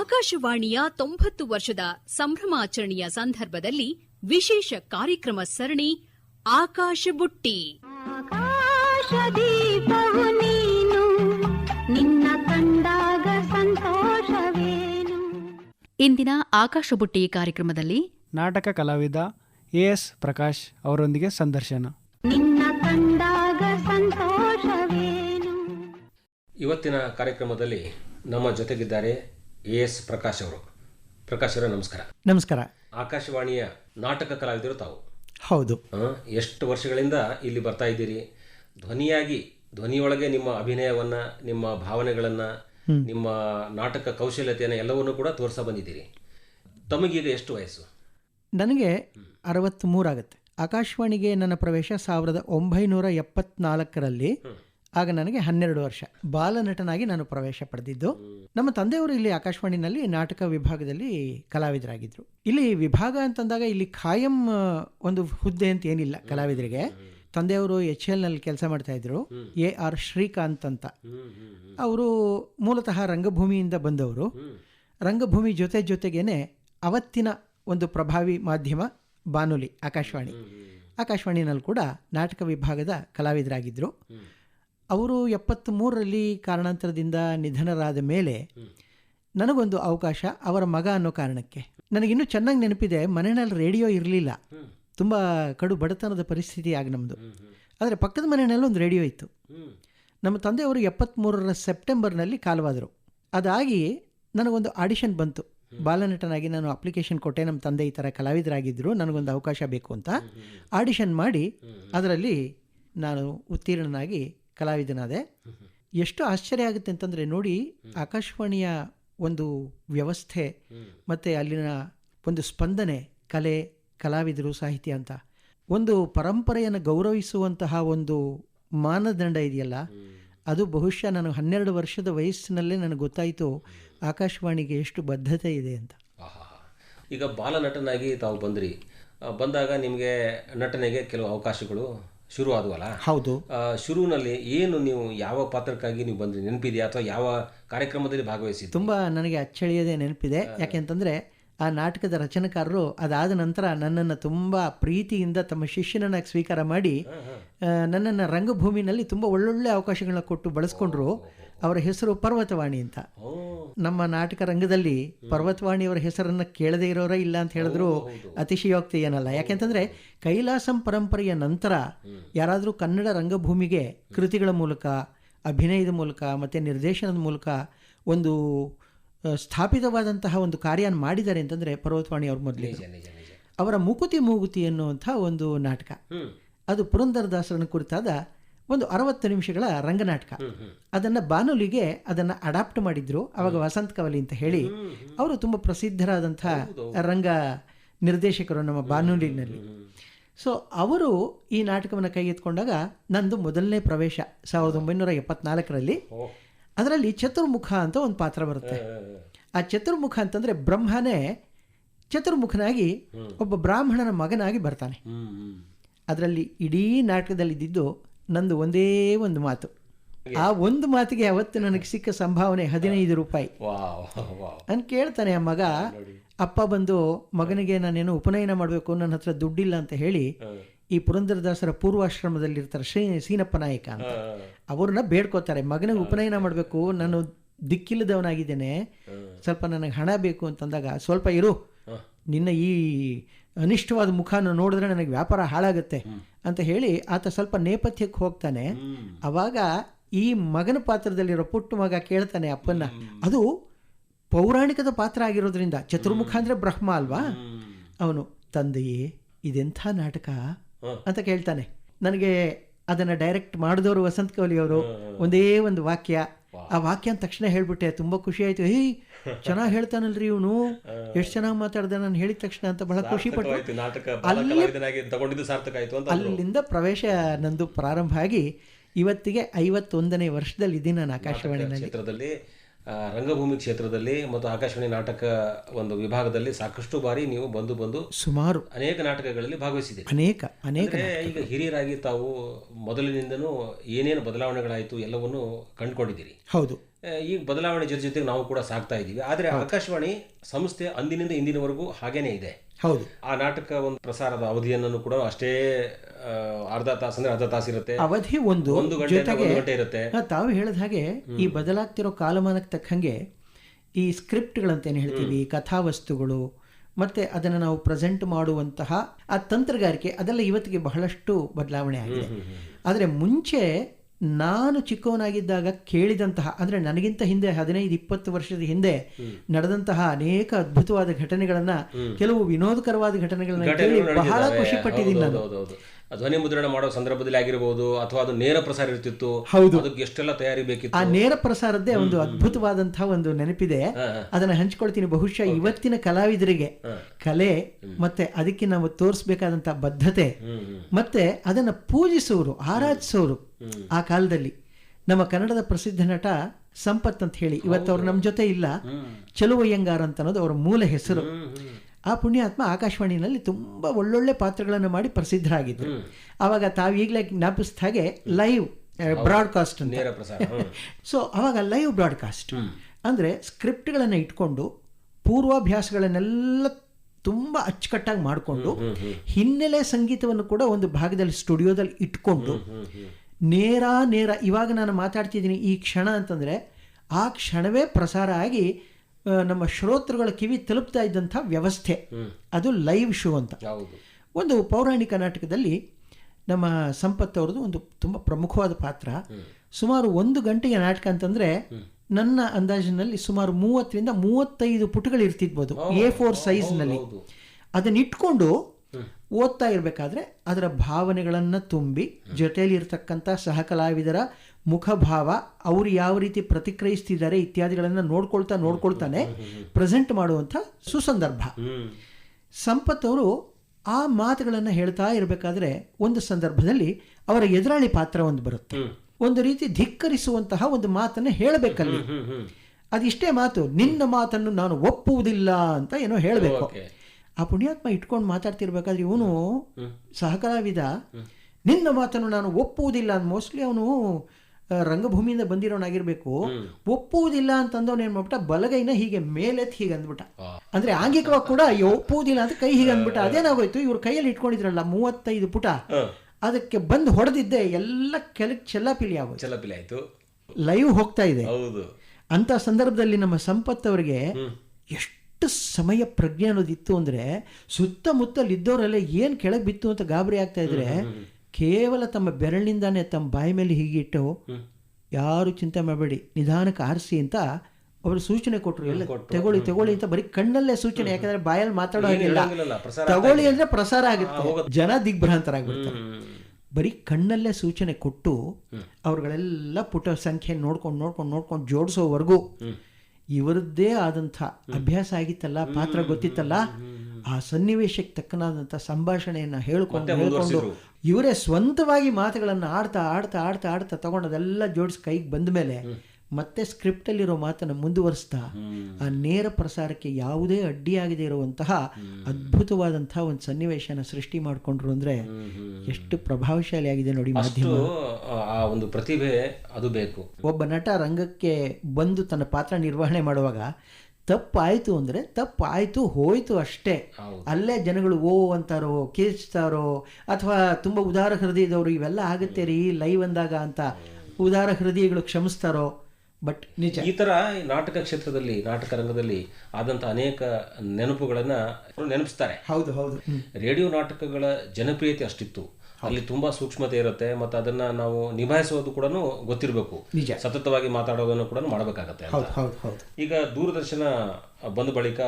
ಆಕಾಶವಾಣಿಯ ತೊಂಬತ್ತು ವರ್ಷದ ಸಂಭ್ರಮಾಚರಣೆಯ ಸಂದರ್ಭದಲ್ಲಿ ವಿಶೇಷ ಕಾರ್ಯಕ್ರಮ ಸರಣಿ ಆಕಾಶ ಬುಟ್ಟಿ. ಆಕಾಶದೀಪವು ನೀನು ನಿನ್ನ ಕಂಡಾಗ ಸಂತೋಷವೇನು? ಇಂದಿನ ಆಕಾಶ ಬುಟ್ಟಿ ಕಾರ್ಯಕ್ರಮದಲ್ಲಿ ನಾಟಕ ಕಲಾವಿದ ಎ ಎಸ್ ಪ್ರಕಾಶ್ ಅವರೊಂದಿಗೆ ಸಂದರ್ಶನ. ನಿನ್ನ ಕಂಡಾಗ ಸಂತೋಷವೇನು? ಇವತ್ತಿನ ಕಾರ್ಯಕ್ರಮದಲ್ಲಿ ನಮ್ಮ ಜೊತೆಗಿದ್ದಾರೆ ಎ ಎಸ್ ಪ್ರಕಾಶ್ ಅವರು. ಪ್ರಕಾಶ್ ಅವರ ನಮಸ್ಕಾರ. ನಮಸ್ಕಾರ. ಆಕಾಶವಾಣಿಯ ನಾಟಕ ಕಲಾವಿದರು ತಾವು. ಹೌದು. ಎಷ್ಟು ವರ್ಷಗಳಿಂದ ಇಲ್ಲಿ ಬರ್ತಾ ಇದ್ದೀರಿ? ಧ್ವನಿಯಾಗಿ ಧ್ವನಿಯೊಳಗೆ ನಿಮ್ಮ ಅಭಿನಯವನ್ನ ನಿಮ್ಮ ಭಾವನೆಗಳನ್ನ ನಿಮ್ಮ ನಾಟಕ ಕೌಶಲ್ಯತೆಯನ್ನು ಎಲ್ಲವನ್ನೂ ಕೂಡ ತೋರಿಸ ಬಂದಿದ್ದೀರಿ. ತಮಗೀಗ ಎಷ್ಟು ವಯಸ್ಸು? ನನಗೆ ಅರವತ್ತ್ಮೂರಾಗುತ್ತೆ ಆಕಾಶವಾಣಿಗೆ ನನ್ನ ಪ್ರವೇಶ ಸಾವಿರದ ಒಂಬೈನೂರ ಎಪ್ಪತ್ನಾಲ್ಕರಲ್ಲಿ ಆಗ ನನಗೆ ಹನ್ನೆರಡು ವರ್ಷ. ಬಾಲನಟನಾಗಿ ನಾನು ಪ್ರವೇಶ ಪಡೆದಿದ್ದು. ನಮ್ಮ ತಂದೆಯವರು ಇಲ್ಲಿ ಆಕಾಶವಾಣಿನಲ್ಲಿ ನಾಟಕ ವಿಭಾಗದಲ್ಲಿ ಕಲಾವಿದರಾಗಿದ್ದರು ಇಲ್ಲಿ ವಿಭಾಗ ಅಂತಂದಾಗ ಇಲ್ಲಿ ಖಾಯಂ ಒಂದು ಹುದ್ದೆ ಅಂತ ಏನಿಲ್ಲ ಕಲಾವಿದರಿಗೆ. ತಂದೆಯವರು ಎಚ್ ಎಲ್ನಲ್ಲಿ ಕೆಲಸ ಮಾಡ್ತಾ ಇದ್ರು. ಎ ಆರ್ ಶ್ರೀಕಾಂತ್ ಅಂತ. ಅವರು ಮೂಲತಃ ರಂಗಭೂಮಿಯಿಂದ ಬಂದವರು. ರಂಗಭೂಮಿ ಜೊತೆ ಜೊತೆಗೇನೆ ಅವತ್ತಿನ ಒಂದು ಪ್ರಭಾವಿ ಮಾಧ್ಯಮ ಬಾನುಲಿ ಆಕಾಶವಾಣಿ. ಆಕಾಶವಾಣಿನಲ್ಲಿ ಕೂಡ ನಾಟಕ ವಿಭಾಗದ ಕಲಾವಿದರಾಗಿದ್ದರು ಅವರು ಎಪ್ಪತ್ತ್ಮೂರರಲ್ಲಿ ಕಾರಣಾಂತರದಿಂದ ನಿಧನರಾದ ಮೇಲೆ ನನಗೊಂದು ಅವಕಾಶ ಅವರ ಮಗ ಅನ್ನೋ ಕಾರಣಕ್ಕೆ. ನನಗಿನ್ನೂ ಚೆನ್ನಾಗಿ ನೆನಪಿದೆ ಮನೆಯಲ್ಲಿ ರೇಡಿಯೋ ಇರಲಿಲ್ಲ. ತುಂಬ ಕಡು ಬಡತನದ ಪರಿಸ್ಥಿತಿ ಆಗ ನಮ್ಮದು ಆದರೆ ಪಕ್ಕದ ಮನೆಯಲ್ಲಿ ಒಂದು ರೇಡಿಯೋ ಇತ್ತು. ನಮ್ಮ ತಂದೆಯವರು ಎಪ್ಪತ್ತ್ಮೂರರ ಸೆಪ್ಟೆಂಬರ್ನಲ್ಲಿ ಕಾಲವಾದರು. ಅದಾಗಿ ನನಗೊಂದು ಆಡಿಷನ್ ಬಂತು. ಬಾಲನಟನಾಗಿ ನಾನು ಅಪ್ಲಿಕೇಶನ್ ಕೊಟ್ಟೆ, ನಮ್ಮ ತಂದೆ ಈ ಥರ ಕಲಾವಿದರಾಗಿದ್ದರು ನನಗೊಂದು ಅವಕಾಶ ಬೇಕು ಅಂತ ಆಡಿಷನ್ ಮಾಡಿ ಅದರಲ್ಲಿ ನಾನು ಉತ್ತೀರ್ಣನಾಗಿ ಕಲಾವಿದನಾದೆ. ಎಷ್ಟು ಆಶ್ಚರ್ಯ ಆಗುತ್ತೆ ಅಂತಂದರೆ ನೋಡಿ ಆಕಾಶವಾಣಿಯ ಒಂದು ವ್ಯವಸ್ಥೆ ಮತ್ತು ಅಲ್ಲಿನ ಒಂದು ಸ್ಪಂದನೆ, ಕಲೆ, ಕಲಾವಿದರು, ಸಾಹಿತ್ಯ ಅಂತ. ಒಂದು ಪರಂಪರೆಯನ್ನು ಗೌರವಿಸುವಂತಹ ಒಂದು ಮಾನದಂಡ ಇದೆಯಲ್ಲ, ಅದು ಬಹುಶಃ ನಾನು ಹನ್ನೆರಡು ವರ್ಷದ ವಯಸ್ಸಿನಲ್ಲೇ ನನಗೆ ಗೊತ್ತಾಯಿತು ಆಕಾಶವಾಣಿಗೆ ಎಷ್ಟು ಬದ್ಧತೆ ಇದೆ ಅಂತ. ಈಗ ಬಾಲನಟನಾಗಿ ತಾವು ಬಂದ್ರಿ. ಬಂದಾಗ ನಿಮಗೆ ನಟನೆಗೆ ಕೆಲವು ಅವಕಾಶಗಳು ಶುರು ಆದವಲ್ಲ ಹೌದು ಶುರುವಿನಲ್ಲಿ ಏನು ನೀವು ಯಾವ ಪಾತ್ರಕ್ಕಾಗಿ ನೀವು ಬಂದ್ರಿ? ನೆನಪಿದೆಯಾ ಅಥವಾ ಯಾವ ಕಾರ್ಯಕ್ರಮದಲ್ಲಿ ಭಾಗವಹಿಸಿ ತುಂಬ ನನಗೆ ಅಚ್ಚಳಿಯದೇ ನೆನಪಿದೆ. ಯಾಕೆಂತಂದ್ರೆ ಆ ನಾಟಕದ ರಚನೆಕಾರರು ಅದಾದ ನಂತರ ನನ್ನನ್ನು ತುಂಬ ಪ್ರೀತಿಯಿಂದ ತಮ್ಮ ಶಿಷ್ಯನನ್ನಾಗಿ ಸ್ವೀಕಾರ ಮಾಡಿ ನನ್ನನ್ನು ರಂಗಭೂಮಿನಲ್ಲಿ ತುಂಬ ಒಳ್ಳೊಳ್ಳೆ ಅವಕಾಶಗಳನ್ನ ಕೊಟ್ಟು ಬಳಸ್ಕೊಂಡ್ರು. ಅವರ ಹೆಸರು ಪರ್ವತವಾಣಿ ಅಂತ. ನಮ್ಮ ನಾಟಕ ರಂಗದಲ್ಲಿ ಪರ್ವತವಾಣಿ ಅವರ ಹೆಸರನ್ನು ಕೇಳದೇ ಇರೋರೇ ಇಲ್ಲ ಅಂತ ಹೇಳಿದ್ರು ಅತಿಶಯೋಕ್ತಿ ಏನಲ್ಲ. ಯಾಕೆಂತಂದರೆ ಕೈಲಾಸಂ ಪರಂಪರೆಯ ನಂತರ ಯಾರಾದರೂ ಕನ್ನಡ ರಂಗಭೂಮಿಗೆ ಕೃತಿಗಳ ಮೂಲಕ ಅಭಿನಯದ ಮೂಲಕ ಮತ್ತು ನಿರ್ದೇಶನದ ಮೂಲಕ ಒಂದು ಸ್ಥಾಪಿತವಾದಂತಹ ಒಂದು ಕಾರ್ಯ ಮಾಡಿದ್ದಾರೆ ಅಂತಂದರೆ ಪರ್ವತವಾಣಿ ಅವ್ರ ಮೊದಲಿಗೆ. ಅವರ ಮುಕುತಿ ಮೂಗುತಿ ಎನ್ನುವಂಥ ಒಂದು ನಾಟಕ. ಅದು ಪುರಂದರದಾಸರನ್ನು ಕುರಿತಾದ ಒಂದು ಅರವತ್ತು ನಿಮಿಷಗಳ ರಂಗನಾಟಕ. ಅದನ್ನು ಬಾನುಲಿಗೆ ಅದನ್ನು ಅಡಾಪ್ಟ್ ಮಾಡಿದ್ರು. ಅವಾಗ ವಸಂತ ಕವಲಿ ಅಂತ ಹೇಳಿ ಅವರು ತುಂಬ ಪ್ರಸಿದ್ಧರಾದಂಥ ರಂಗ ನಿರ್ದೇಶಕರು ನಮ್ಮ ಬಾನುಲಿನಲ್ಲಿ. ಸೊ ಅವರು ಈ ನಾಟಕವನ್ನು ಕೈಗೆತ್ಕೊಂಡಾಗ ನಂದು ಮೊದಲನೇ ಪ್ರವೇಶ ಸಾವಿರದ ಒಂಬೈನೂರ ಎಪ್ಪತ್ನಾಲ್ಕರಲ್ಲಿ. ಅದರಲ್ಲಿ ಚತುರ್ಮುಖ ಅಂತ ಒಂದು ಪಾತ್ರ ಬರುತ್ತೆ. ಆ ಚತುರ್ಮುಖ ಅಂತಂದರೆ ಬ್ರಹ್ಮನೇ ಚತುರ್ಮುಖನಾಗಿ ಒಬ್ಬ ಬ್ರಾಹ್ಮಣನ ಮಗನಾಗಿ ಬರ್ತಾನೆ. ಅದರಲ್ಲಿ ಇಡೀ ನಾಟಕದಲ್ಲಿ ಇದ್ದಿದ್ದು ನಂದು ಒಂದೇ ಒಂದು ಮಾತು. ಆ ಒಂದು ಮಾತಿಗೆ ಅವತ್ತು ನನಗೆ ಸಿಕ್ಕ ಸಂಭಾವನೆ ಹದಿನೈದು ರೂಪಾಯಿ. ನಾನು ಕೇಳ್ತಾನೆ ಆ ಮಗ ಅಪ್ಪ ಬಂದು ಮಗನಿಗೆ ನಾನೇನು ಉಪನಯನ ಮಾಡಬೇಕು ನನ್ನ ಹತ್ರ ದುಡ್ಡಿಲ್ಲ ಅಂತ ಹೇಳಿ ಈ ಪುರಂದರದಾಸರ ಪೂರ್ವಾಶ್ರಮದಲ್ಲಿರ್ತಾರೆ ಶ್ರೀ ಸೀನಪ್ಪ ನಾಯಕ ಅಂತ. ಅವ್ರನ್ನ ಬೇಡ್ಕೋತಾರೆ ಮಗನಿಗೆ ಉಪನಯನ ಮಾಡಬೇಕು ನಾನು ದಿಕ್ಕಿಲ್ಲದವನಾಗಿದ್ದೇನೆ ಸ್ವಲ್ಪ ನನಗೆ ಹಣ ಬೇಕು ಅಂತಂದಾಗ ಸ್ವಲ್ಪ ಇರು ನಿನ್ನ ಈ ಅನಿಷ್ಟವಾದ ಮುಖನ ನೋಡಿದ್ರೆ ನನಗೆ ವ್ಯಾಪಾರ ಹಾಳಾಗುತ್ತೆ ಅಂತ ಹೇಳಿ ಆತ ಸ್ವಲ್ಪ ನೇಪಥ್ಯಕ್ಕೆ ಹೋಗ್ತಾನೆ. ಅವಾಗ ಈ ಮಗನ ಪಾತ್ರದಲ್ಲಿರೋ ಪುಟ್ಟ ಮಗ ಕೇಳ್ತಾನೆ ಅಪ್ಪನ್ನ. ಅದು ಪೌರಾಣಿಕದ ಪಾತ್ರ ಆಗಿರೋದ್ರಿಂದ. ಚತುರ್ಮುಖ ಅಂದ್ರೆ ಬ್ರಹ್ಮ ಅಲ್ವಾ? ಅವನು ತಂದೆಯೇ ಇದೆಂಥ ನಾಟಕ? ಅಂತ ಕೇಳ್ತಾನೆ. ನನಗೆ ಅದನ್ನು ಡೈರೆಕ್ಟ್ ಮಾಡಿದವರು ವಸಂತ ಕೌಲಿಯವರು ಅವರು. ಒಂದೇ ಒಂದು ವಾಕ್ಯ. ಆ ವಾಕ್ಯ ಅಂದ ತಕ್ಷಣ ಹೇಳ್ಬಿಟ್ಟೆ ತುಂಬ ಖುಷಿ ಆಯ್ತು. ಏಯ್ ಚೆನ್ನಾಗಿ ಹೇಳ್ತಾನಲ್ರಿ ಇವನು. ಎಷ್ಟು ಚೆನ್ನಾಗಿ ಮಾತಾಡ್ದೆ ನಾನು ಹೇಳಿದ ತಕ್ಷಣ ಅಂತ ಬಹಳ ಖುಷಿ ಪಟ್ಟು ಅಲ್ಲಿಂದ ಪ್ರವೇಶ ನಂದು ಪ್ರಾರಂಭ ಆಗಿ ಇವತ್ತಿಗೆ ಐವತ್ತೊಂದನೇ ವರ್ಷದಲ್ಲಿ ಇದ್ದೀನಿ ನಾನು ಆ, ರಂಗಭೂಮಿ ಕ್ಷೇತ್ರದಲ್ಲಿ ಮತ್ತು ಆಕಾಶವಾಣಿ ನಾಟಕ ಒಂದು ವಿಭಾಗದಲ್ಲಿ ಸಾಕಷ್ಟು ಬಾರಿ ನೀವು ಬಂದು ಬಂದು ಸುಮಾರು. ಅನೇಕ ನಾಟಕಗಳಲ್ಲಿ ಭಾಗವಹಿಸಿದೆ ಅನೇಕ ಅನೇಕ ಈಗ ಹಿರಿಯರಾಗಿ ತಾವು ಮೊದಲಿನಿಂದನೂ ಏನೇನು ಬದಲಾವಣೆಗಳಾಯಿತು ಎಲ್ಲವನ್ನು ಕಂಡುಕೊಂಡಿದ್ದೀರಿ. ಹೌದು. ಈ ಈಗ ಬದಲಾವಣೆ ಜೊತೆ ಜೊತೆಗೆ ನಾವು ಕೂಡ ಸಾಕ್ತಾ ಇದ್ದೀವಿ. ಆದರೆ ಆಕಾಶವಾಣಿ ಸಂಸ್ಥೆ ಅಂದಿನಿಂದ ಇಂದಿನವರೆಗೂ ಹಾಗೇನೇ ಇದೆ. ಹೌದು. ಆ ನಾಟಕ ಒಂದು ಪ್ರಸಾರದ ಅವಧಿಯನ್ನು ಕೂಡ ಅಷ್ಟೇ ಅರ್ಧ ತಾಸು ಅಂದ್ರೆ ಅರ್ಧ ತಾಸು ಇರುತ್ತೆ. ಅವಧಿ ಒಂದು ಒಂದು ಗಂಟೆ ಇರುತ್ತೆ. ತಾವು ಹೇಳಿದ ಹಾಗೆ ಈ ಬದಲಾಗ್ತಿರೋ ಕಾಲಮಾನಕ್ಕೆ ತಕ್ಕಂಗೆ ಈ ಸ್ಕ್ರಿಪ್ಟ್ಗಳಂತೇನು ಹೇಳ್ತೀವಿ ಕಥಾವಸ್ತುಗಳು ಮತ್ತೆ ಅದನ್ನು ನಾವು ಪ್ರೆಸೆಂಟ್ ಮಾಡುವಂತಹ ಆ ತಂತ್ರಗಾರಿಕೆ ಅದೆಲ್ಲ ಇವತ್ತಿಗೆ ಬಹಳಷ್ಟು ಬದಲಾವಣೆ ಆಗಿದೆ. ಆದರೆ ಮುಂಚೆ ನಾನು ಚಿಕ್ಕವನಾಗಿದ್ದಾಗ ಕೇಳಿದಂತಹ ಅಂದರೆ ನನಗಿಂತ ಹಿಂದೆ ಹದಿನೈದು ಇಪ್ಪತ್ತು ವರ್ಷದ ಹಿಂದೆ ನಡೆದಂತಹ ಅನೇಕ ಅದ್ಭುತವಾದ ಘಟನೆಗಳನ್ನ ಕೆಲವು ವಿನೋದಕರವಾದ ಘಟನೆಗಳನ್ನ ಕೇಳಿ ಬಹಳ. ಖುಷಿ ಪಟ್ಟಿದ್ದೀನಿ ನಾನು. ಧ್ವನಿ ಮುದ್ರಣ ಮಾಡೋ ಸಂದರ್ಭದಲ್ಲಿ ಆಗಿರಬಹುದು ಅಥವಾ ಅದು ನೇರ ಪ್ರಸಾರ ಇರ್ತಿತ್ತು ಹೌದು. ಅದಕ್ಕೆ ಎಷ್ಟೆಲ್ಲ ತಯಾರಿ ಆ ನೇರ ಪ್ರಸಾರದ್ದೇ ಒಂದು ಅದ್ಭುತವಾದಂತಹ ಒಂದು ನೆನಪಿದೆ. ಅದನ್ನ ಹಂಚ್ಕೊಳ್ತೀನಿ. ಬಹುಶಃ ಇವತ್ತಿನ ಕಲಾವಿದರಿಗೆ ಕಲೆ ಮತ್ತೆ ಅದಕ್ಕೆ ನಾವು ತೋರಿಸಬೇಕಾದಂತಹ ಬದ್ಧತೆ ಮತ್ತೆ ಅದನ್ನ ಪೂಜಿಸೋರು ಆರಾಧಿಸೋರು ಆ ಕಾಲದಲ್ಲಿ. ನಮ್ಮ ಕನ್ನಡದ ಪ್ರಸಿದ್ಧ ನಟ ಸಂಪತ್ ಅಂತ ಹೇಳಿ. ಇವತ್ತು ಅವ್ರು ನಮ್ಮ ಜೊತೆ ಇಲ್ಲ. ಚಲುವಯ್ಯಂಗಾರ್ ಅಂತ ಅನ್ನೋದು ಅವರ ಮೂಲ ಹೆಸರು. ಆ ಪುಣ್ಯಾತ್ಮ ಆಕಾಶವಾಣಿನಲ್ಲಿ ತುಂಬ ಒಳ್ಳೊಳ್ಳೆ ಪಾತ್ರಗಳನ್ನು ಮಾಡಿ ಪ್ರಸಿದ್ಧರಾಗಿದ್ದರು ಆವಾಗ ತಾವು ಈಗಲೇ ಜ್ಞಾಪಿಸಿದ ಹಾಗೆ ಲೈವ್ ಬ್ರಾಡ್ಕಾಸ್ಟ್ ಅಂತ. ಸೊ ಅವಾಗ ಲೈವ್ ಬ್ರಾಡ್ಕಾಸ್ಟ್. ಅಂದರೆ ಸ್ಕ್ರಿಪ್ಟ್ಗಳನ್ನು ಇಟ್ಕೊಂಡು ಪೂರ್ವಾಭ್ಯಾಸಗಳನ್ನೆಲ್ಲ ತುಂಬ ಅಚ್ಚುಕಟ್ಟಾಗಿ ಮಾಡಿಕೊಂಡು ಹಿನ್ನೆಲೆ ಸಂಗೀತವನ್ನು ಕೂಡ ಒಂದು ಭಾಗದಲ್ಲಿ ಸ್ಟುಡಿಯೋದಲ್ಲಿ ಇಟ್ಕೊಂಡು ನೇರ ನೇರ ಇವಾಗ ನಾನು ಮಾತಾಡ್ತಿದ್ದೀನಿ ಈ ಕ್ಷಣ ಅಂತಂದರೆ ಆ ಕ್ಷಣವೇ ಪ್ರಸಾರ ಆಗಿ ನಮ್ಮ ಶ್ರೋತೃಗಳ ಕಿವಿ ತಲುಪ್ತಾ ಇದ್ದಂಥ ವ್ಯವಸ್ಥೆ. ಅದು ಲೈವ್ ಶೋ ಅಂತ. ಒಂದು ಪೌರಾಣಿಕ ನಾಟಕದಲ್ಲಿ ನಮ್ಮ ಸಂಪತ್ ಅವ್ರದ್ದು ಒಂದು ತುಂಬ ಪ್ರಮುಖವಾದ ಪಾತ್ರ. ಸುಮಾರು ಒಂದು ಗಂಟೆಯ ನಾಟಕ ಅಂತಂದ್ರೆ ನನ್ನ ಅಂದಾಜಿನಲ್ಲಿ ಸುಮಾರು ಮೂವತ್ತರಿಂದ ಮೂವತ್ತೈದು ಪುಟಗಳು ಇರ್ತಿದ್ಬೋದು. A four ಸೈಜ್ನಲ್ಲಿ. ಅದನ್ನ ಇಟ್ಕೊಂಡು ಓದ್ತಾ ಇರಬೇಕಾದ್ರೆ ಅದರ ಭಾವನೆಗಳನ್ನು ತುಂಬಿ ಜೊತೆಯಲ್ಲಿ ಇರತಕ್ಕಂಥ ಸಹಕಲಾವಿದರ ಮುಖಭಾವ ಅವರು ಯಾವ ರೀತಿ ಪ್ರತಿಕ್ರಿಯಿಸ್ತಿದ್ದಾರೆ ಇತ್ಯಾದಿಗಳನ್ನು ನೋಡ್ಕೊಳ್ತಾ ನೋಡ್ಕೊಳ್ತಾನೆ ಪ್ರೆಸೆಂಟ್ ಮಾಡುವಂಥ ಸುಸಂದರ್ಭ. ಸಂಪತ್ ಅವರು ಆ ಮಾತುಗಳನ್ನು ಹೇಳ್ತಾ ಇರಬೇಕಾದ್ರೆ ಒಂದು ಸಂದರ್ಭದಲ್ಲಿ ಅವರ ಎದುರಾಳಿ ಪಾತ್ರ ಒಂದು ಬರುತ್ತೆ. ಒಂದು ರೀತಿ ಧಿಕ್ಕರಿಸುವಂತಹ ಒಂದು ಮಾತನ್ನು ಹೇಳಬೇಕಲ್ಲಿ. ಅದಿಷ್ಟೇ ಮಾತು ನಿನ್ನ ಮಾತನ್ನು ನಾನು ಒಪ್ಪುವುದಿಲ್ಲ ಅಂತ ಏನೋ ಹೇಳಬೇಕು. ಆ ಪುಣ್ಯಾತ್ಮ ಇಟ್ಕೊಂಡು ಮಾತಾಡ್ತಿರ್ಬೇಕಾದ್ರೆ ಇವನು ಸಹಕಲಾವಿದ. ನಿನ್ನ ಮಾತನ್ನು ನಾನು ಒಪ್ಪುವುದಿಲ್ಲ ಮೋಸ್ಟ್ಲಿ ಅವನು ರಂಗಭೂಮಿಯಿಂದ ಬಂದಿರೋನಾಗಿರ್ಬೇಕು ಒಪ್ಪುವುದಿಲ್ಲ ಅಂತಂದವನು ಏನ್ ಮಾಡ್ಬಿಟ್ಟ? ಬಲಗೈನ ಹೀಗೆ ಮೇಲೆತ್ ಹೀಗೆ ಅಂದ್ಬಿಟ್ಟ. ಅಂದ್ರೆ ಆಂಗಿಕವಾಗಿ ಕೂಡ ಒಪ್ಪುವುದಿಲ್ಲ ಅಂತ ಕೈ ಹೀಗೆ ಅಂದ್ಬಿಟ್ಟ. ಅದೇನಾಗೋಯ್ತು? ಇವ್ರ ಕೈಯಲ್ಲಿ ಇಟ್ಕೊಂಡಿದ್ರಲ್ಲ ಮೂವತ್ತೈದು ಪುಟ. ಅದಕ್ಕೆ ಬಂದು ಹೊಡೆದಿದ್ದೆ ಎಲ್ಲ ಕೆಳಗೆ ಚೆಲ್ಲಾಪಿಲಿ ಚಲಪಿಲಿ ಆಯ್ತು. ಲೈವ್ ಹೋಗ್ತಾ ಇದೆ. ಹೌದು. ಅಂತ ಸಂದರ್ಭದಲ್ಲಿ ನಮ್ಮ ಸಂಪತ್ ಅವರಿಗೆ ಎಷ್ಟು ಸಮಯ ಪ್ರಜ್ಞೆ ಅನ್ನೋದಿತ್ತು ಅಂದ್ರೆ ಸುತ್ತಮುತ್ತಲಿದ್ದವರೆಲ್ಲ ಏನ್ ಕೆಳಗೆ ಬಿತ್ತು ಅಂತ ಗಾಬರಿ ಆಗ್ತಾ ಇದ್ರೆ ಕೇವಲ ತಮ್ಮ ಬೆರಳಿನಿಂದಾನೇ ತಮ್ಮ ಬಾಯಿ ಮೇಲೆ ಹೀಗಿಟ್ಟು ಯಾರು ಚಿಂತೆ ಮಾಡಬೇಡಿ ನಿಧಾನಕ್ಕೆ ಆರಿಸಿ ಅಂತ ಅವರು ಸೂಚನೆ ಕೊಟ್ಟರು ಎಲ್ಲ ತಗೊಳ್ಳಿ ತಗೊಳ್ಳಿ ಅಂತ ಬರೀ ಕಣ್ಣಲ್ಲೇ ಸೂಚನೆ ಯಾಕಂದ್ರೆ ಬಾಯಲ್ಲಿ ಮಾತಾಡೋ ಹಾಗಿಲ್ಲ. ತಗೊಳ್ಳಿ ಅಂದ್ರೆ ಪ್ರಸಾರ ಆಗುತ್ತೆ. ಜನ ದಿಗ್ಭ್ರಾಂತರಾಗ್ಬಿಡ್ತಾರೆ. ಬರೀ ಕಣ್ಣಲ್ಲೇ ಸೂಚನೆ ಕೊಟ್ಟು ಅವ್ರುಗಳೆಲ್ಲ ಪುಟ ಸಂಖ್ಯೆ ನೋಡ್ಕೊಂಡು ನೋಡ್ಕೊಂಡು ನೋಡ್ಕೊಂಡು ಜೋಡಿಸೋವರೆಗೂ ಇವರದ್ದೇ ಆದಂಥ ಅಭ್ಯಾಸ ಆಗಿತ್ತಲ್ಲ ಪಾತ್ರ ಗೊತ್ತಿತ್ತಲ್ಲ? ಆ ಸನ್ನಿವೇಶಕ್ಕೆ ತಕ್ಕನಾದಂಥ ಸಂಭಾಷಣೆಯನ್ನು ಹೇಳ್ಕೊಂಡು ಹೇಳ್ಕೊಂಡು ಇವರೇ ಸ್ವಂತವಾಗಿ ಮಾತುಗಳನ್ನು ಆಡ್ತಾ ಆಡ್ತಾ ಆಡ್ತಾ ಆಡ್ತಾ ತೊಗೊಂಡದೆಲ್ಲ ಜೋಡಿಸಿ ಕೈಗೆ ಬಂದ ಮೇಲೆ ಮತ್ತೆ ಸ್ಕ್ರಿಪ್ಟಲ್ಲಿರೋ ಮಾತನ್ನು ಮುಂದುವರಿಸ್ತಾ ಆ ನೇರ ಪ್ರಸಾರಕ್ಕೆ ಯಾವುದೇ ಅಡ್ಡಿಯಾಗದೇ ಇರುವಂತಹ ಅದ್ಭುತವಾದಂತಹ ಒಂದು ಸನ್ನಿವೇಶನ ಸೃಷ್ಟಿ ಮಾಡಿಕೊಂಡ್ರು ಅಂದ್ರೆ ಎಷ್ಟು ಪ್ರಭಾವಶಾಲಿ ಆಗಿದೆ ನೋಡಿ ಮಾಧ್ಯಮ. ಆ ಒಂದು ಪ್ರತಿಭೆ ಅದು ಬೇಕು. ಒಬ್ಬ ನಟ ರಂಗಕ್ಕೆ ಬಂದು ತನ್ನ ಪಾತ್ರ ನಿರ್ವಹಣೆ ಮಾಡುವಾಗ ತಪ್ಪಾಯ್ತು ಅಂದರೆ ತಪ್ಪಾಯಿತು ಹೋಯಿತು ಅಷ್ಟೇ. ಅಲ್ಲೇ ಜನಗಳು ಓ ಅಂತಾರೋ ಕಿರ್ಚ್ತಾರೋ ಅಥವಾ ತುಂಬ ಉದಾರ ಹೃದಯದವರು ಇವೆಲ್ಲ ಆಗುತ್ತೆ ರೀ ಲೈವ್ ಅಂದಾಗ ಅಂತ ಉದಾರ ಹೃದಯಗಳು ಕ್ಷಮಿಸ್ತಾರೋ ಬಟ್ ನಿಜ. ಈ ಥರ ನಾಟಕ ಕ್ಷೇತ್ರದಲ್ಲಿ ನಾಟಕ ರಂಗದಲ್ಲಿ ಆದಂಥ ಅನೇಕ ನೆನಪುಗಳನ್ನು ನೆನಪಿಸ್ತಾರೆ. ಹೌದು ಹೌದು. ರೇಡಿಯೋ ನಾಟಕಗಳ ಜನಪ್ರಿಯತೆ ಅಷ್ಟಿತ್ತು. ಅಲ್ಲಿ ತುಂಬಾ ಸೂಕ್ಷ್ಮತೆ ಇರುತ್ತೆ ಮತ್ತೆ ಅದನ್ನ ನಾವು ನಿಭಾಯಿಸೋದು ಕೂಡ ಗೊತ್ತಿರಬೇಕು. ಸತತವಾಗಿ ಮಾತಾಡೋದನ್ನು ಕೂಡ ಮಾಡಬೇಕಾಗತ್ತೆ. ಹೌದು ಹೌದು ಹೌದು. ಈಗ ದೂರದರ್ಶನ ಬಂದ ಬಳಿಕ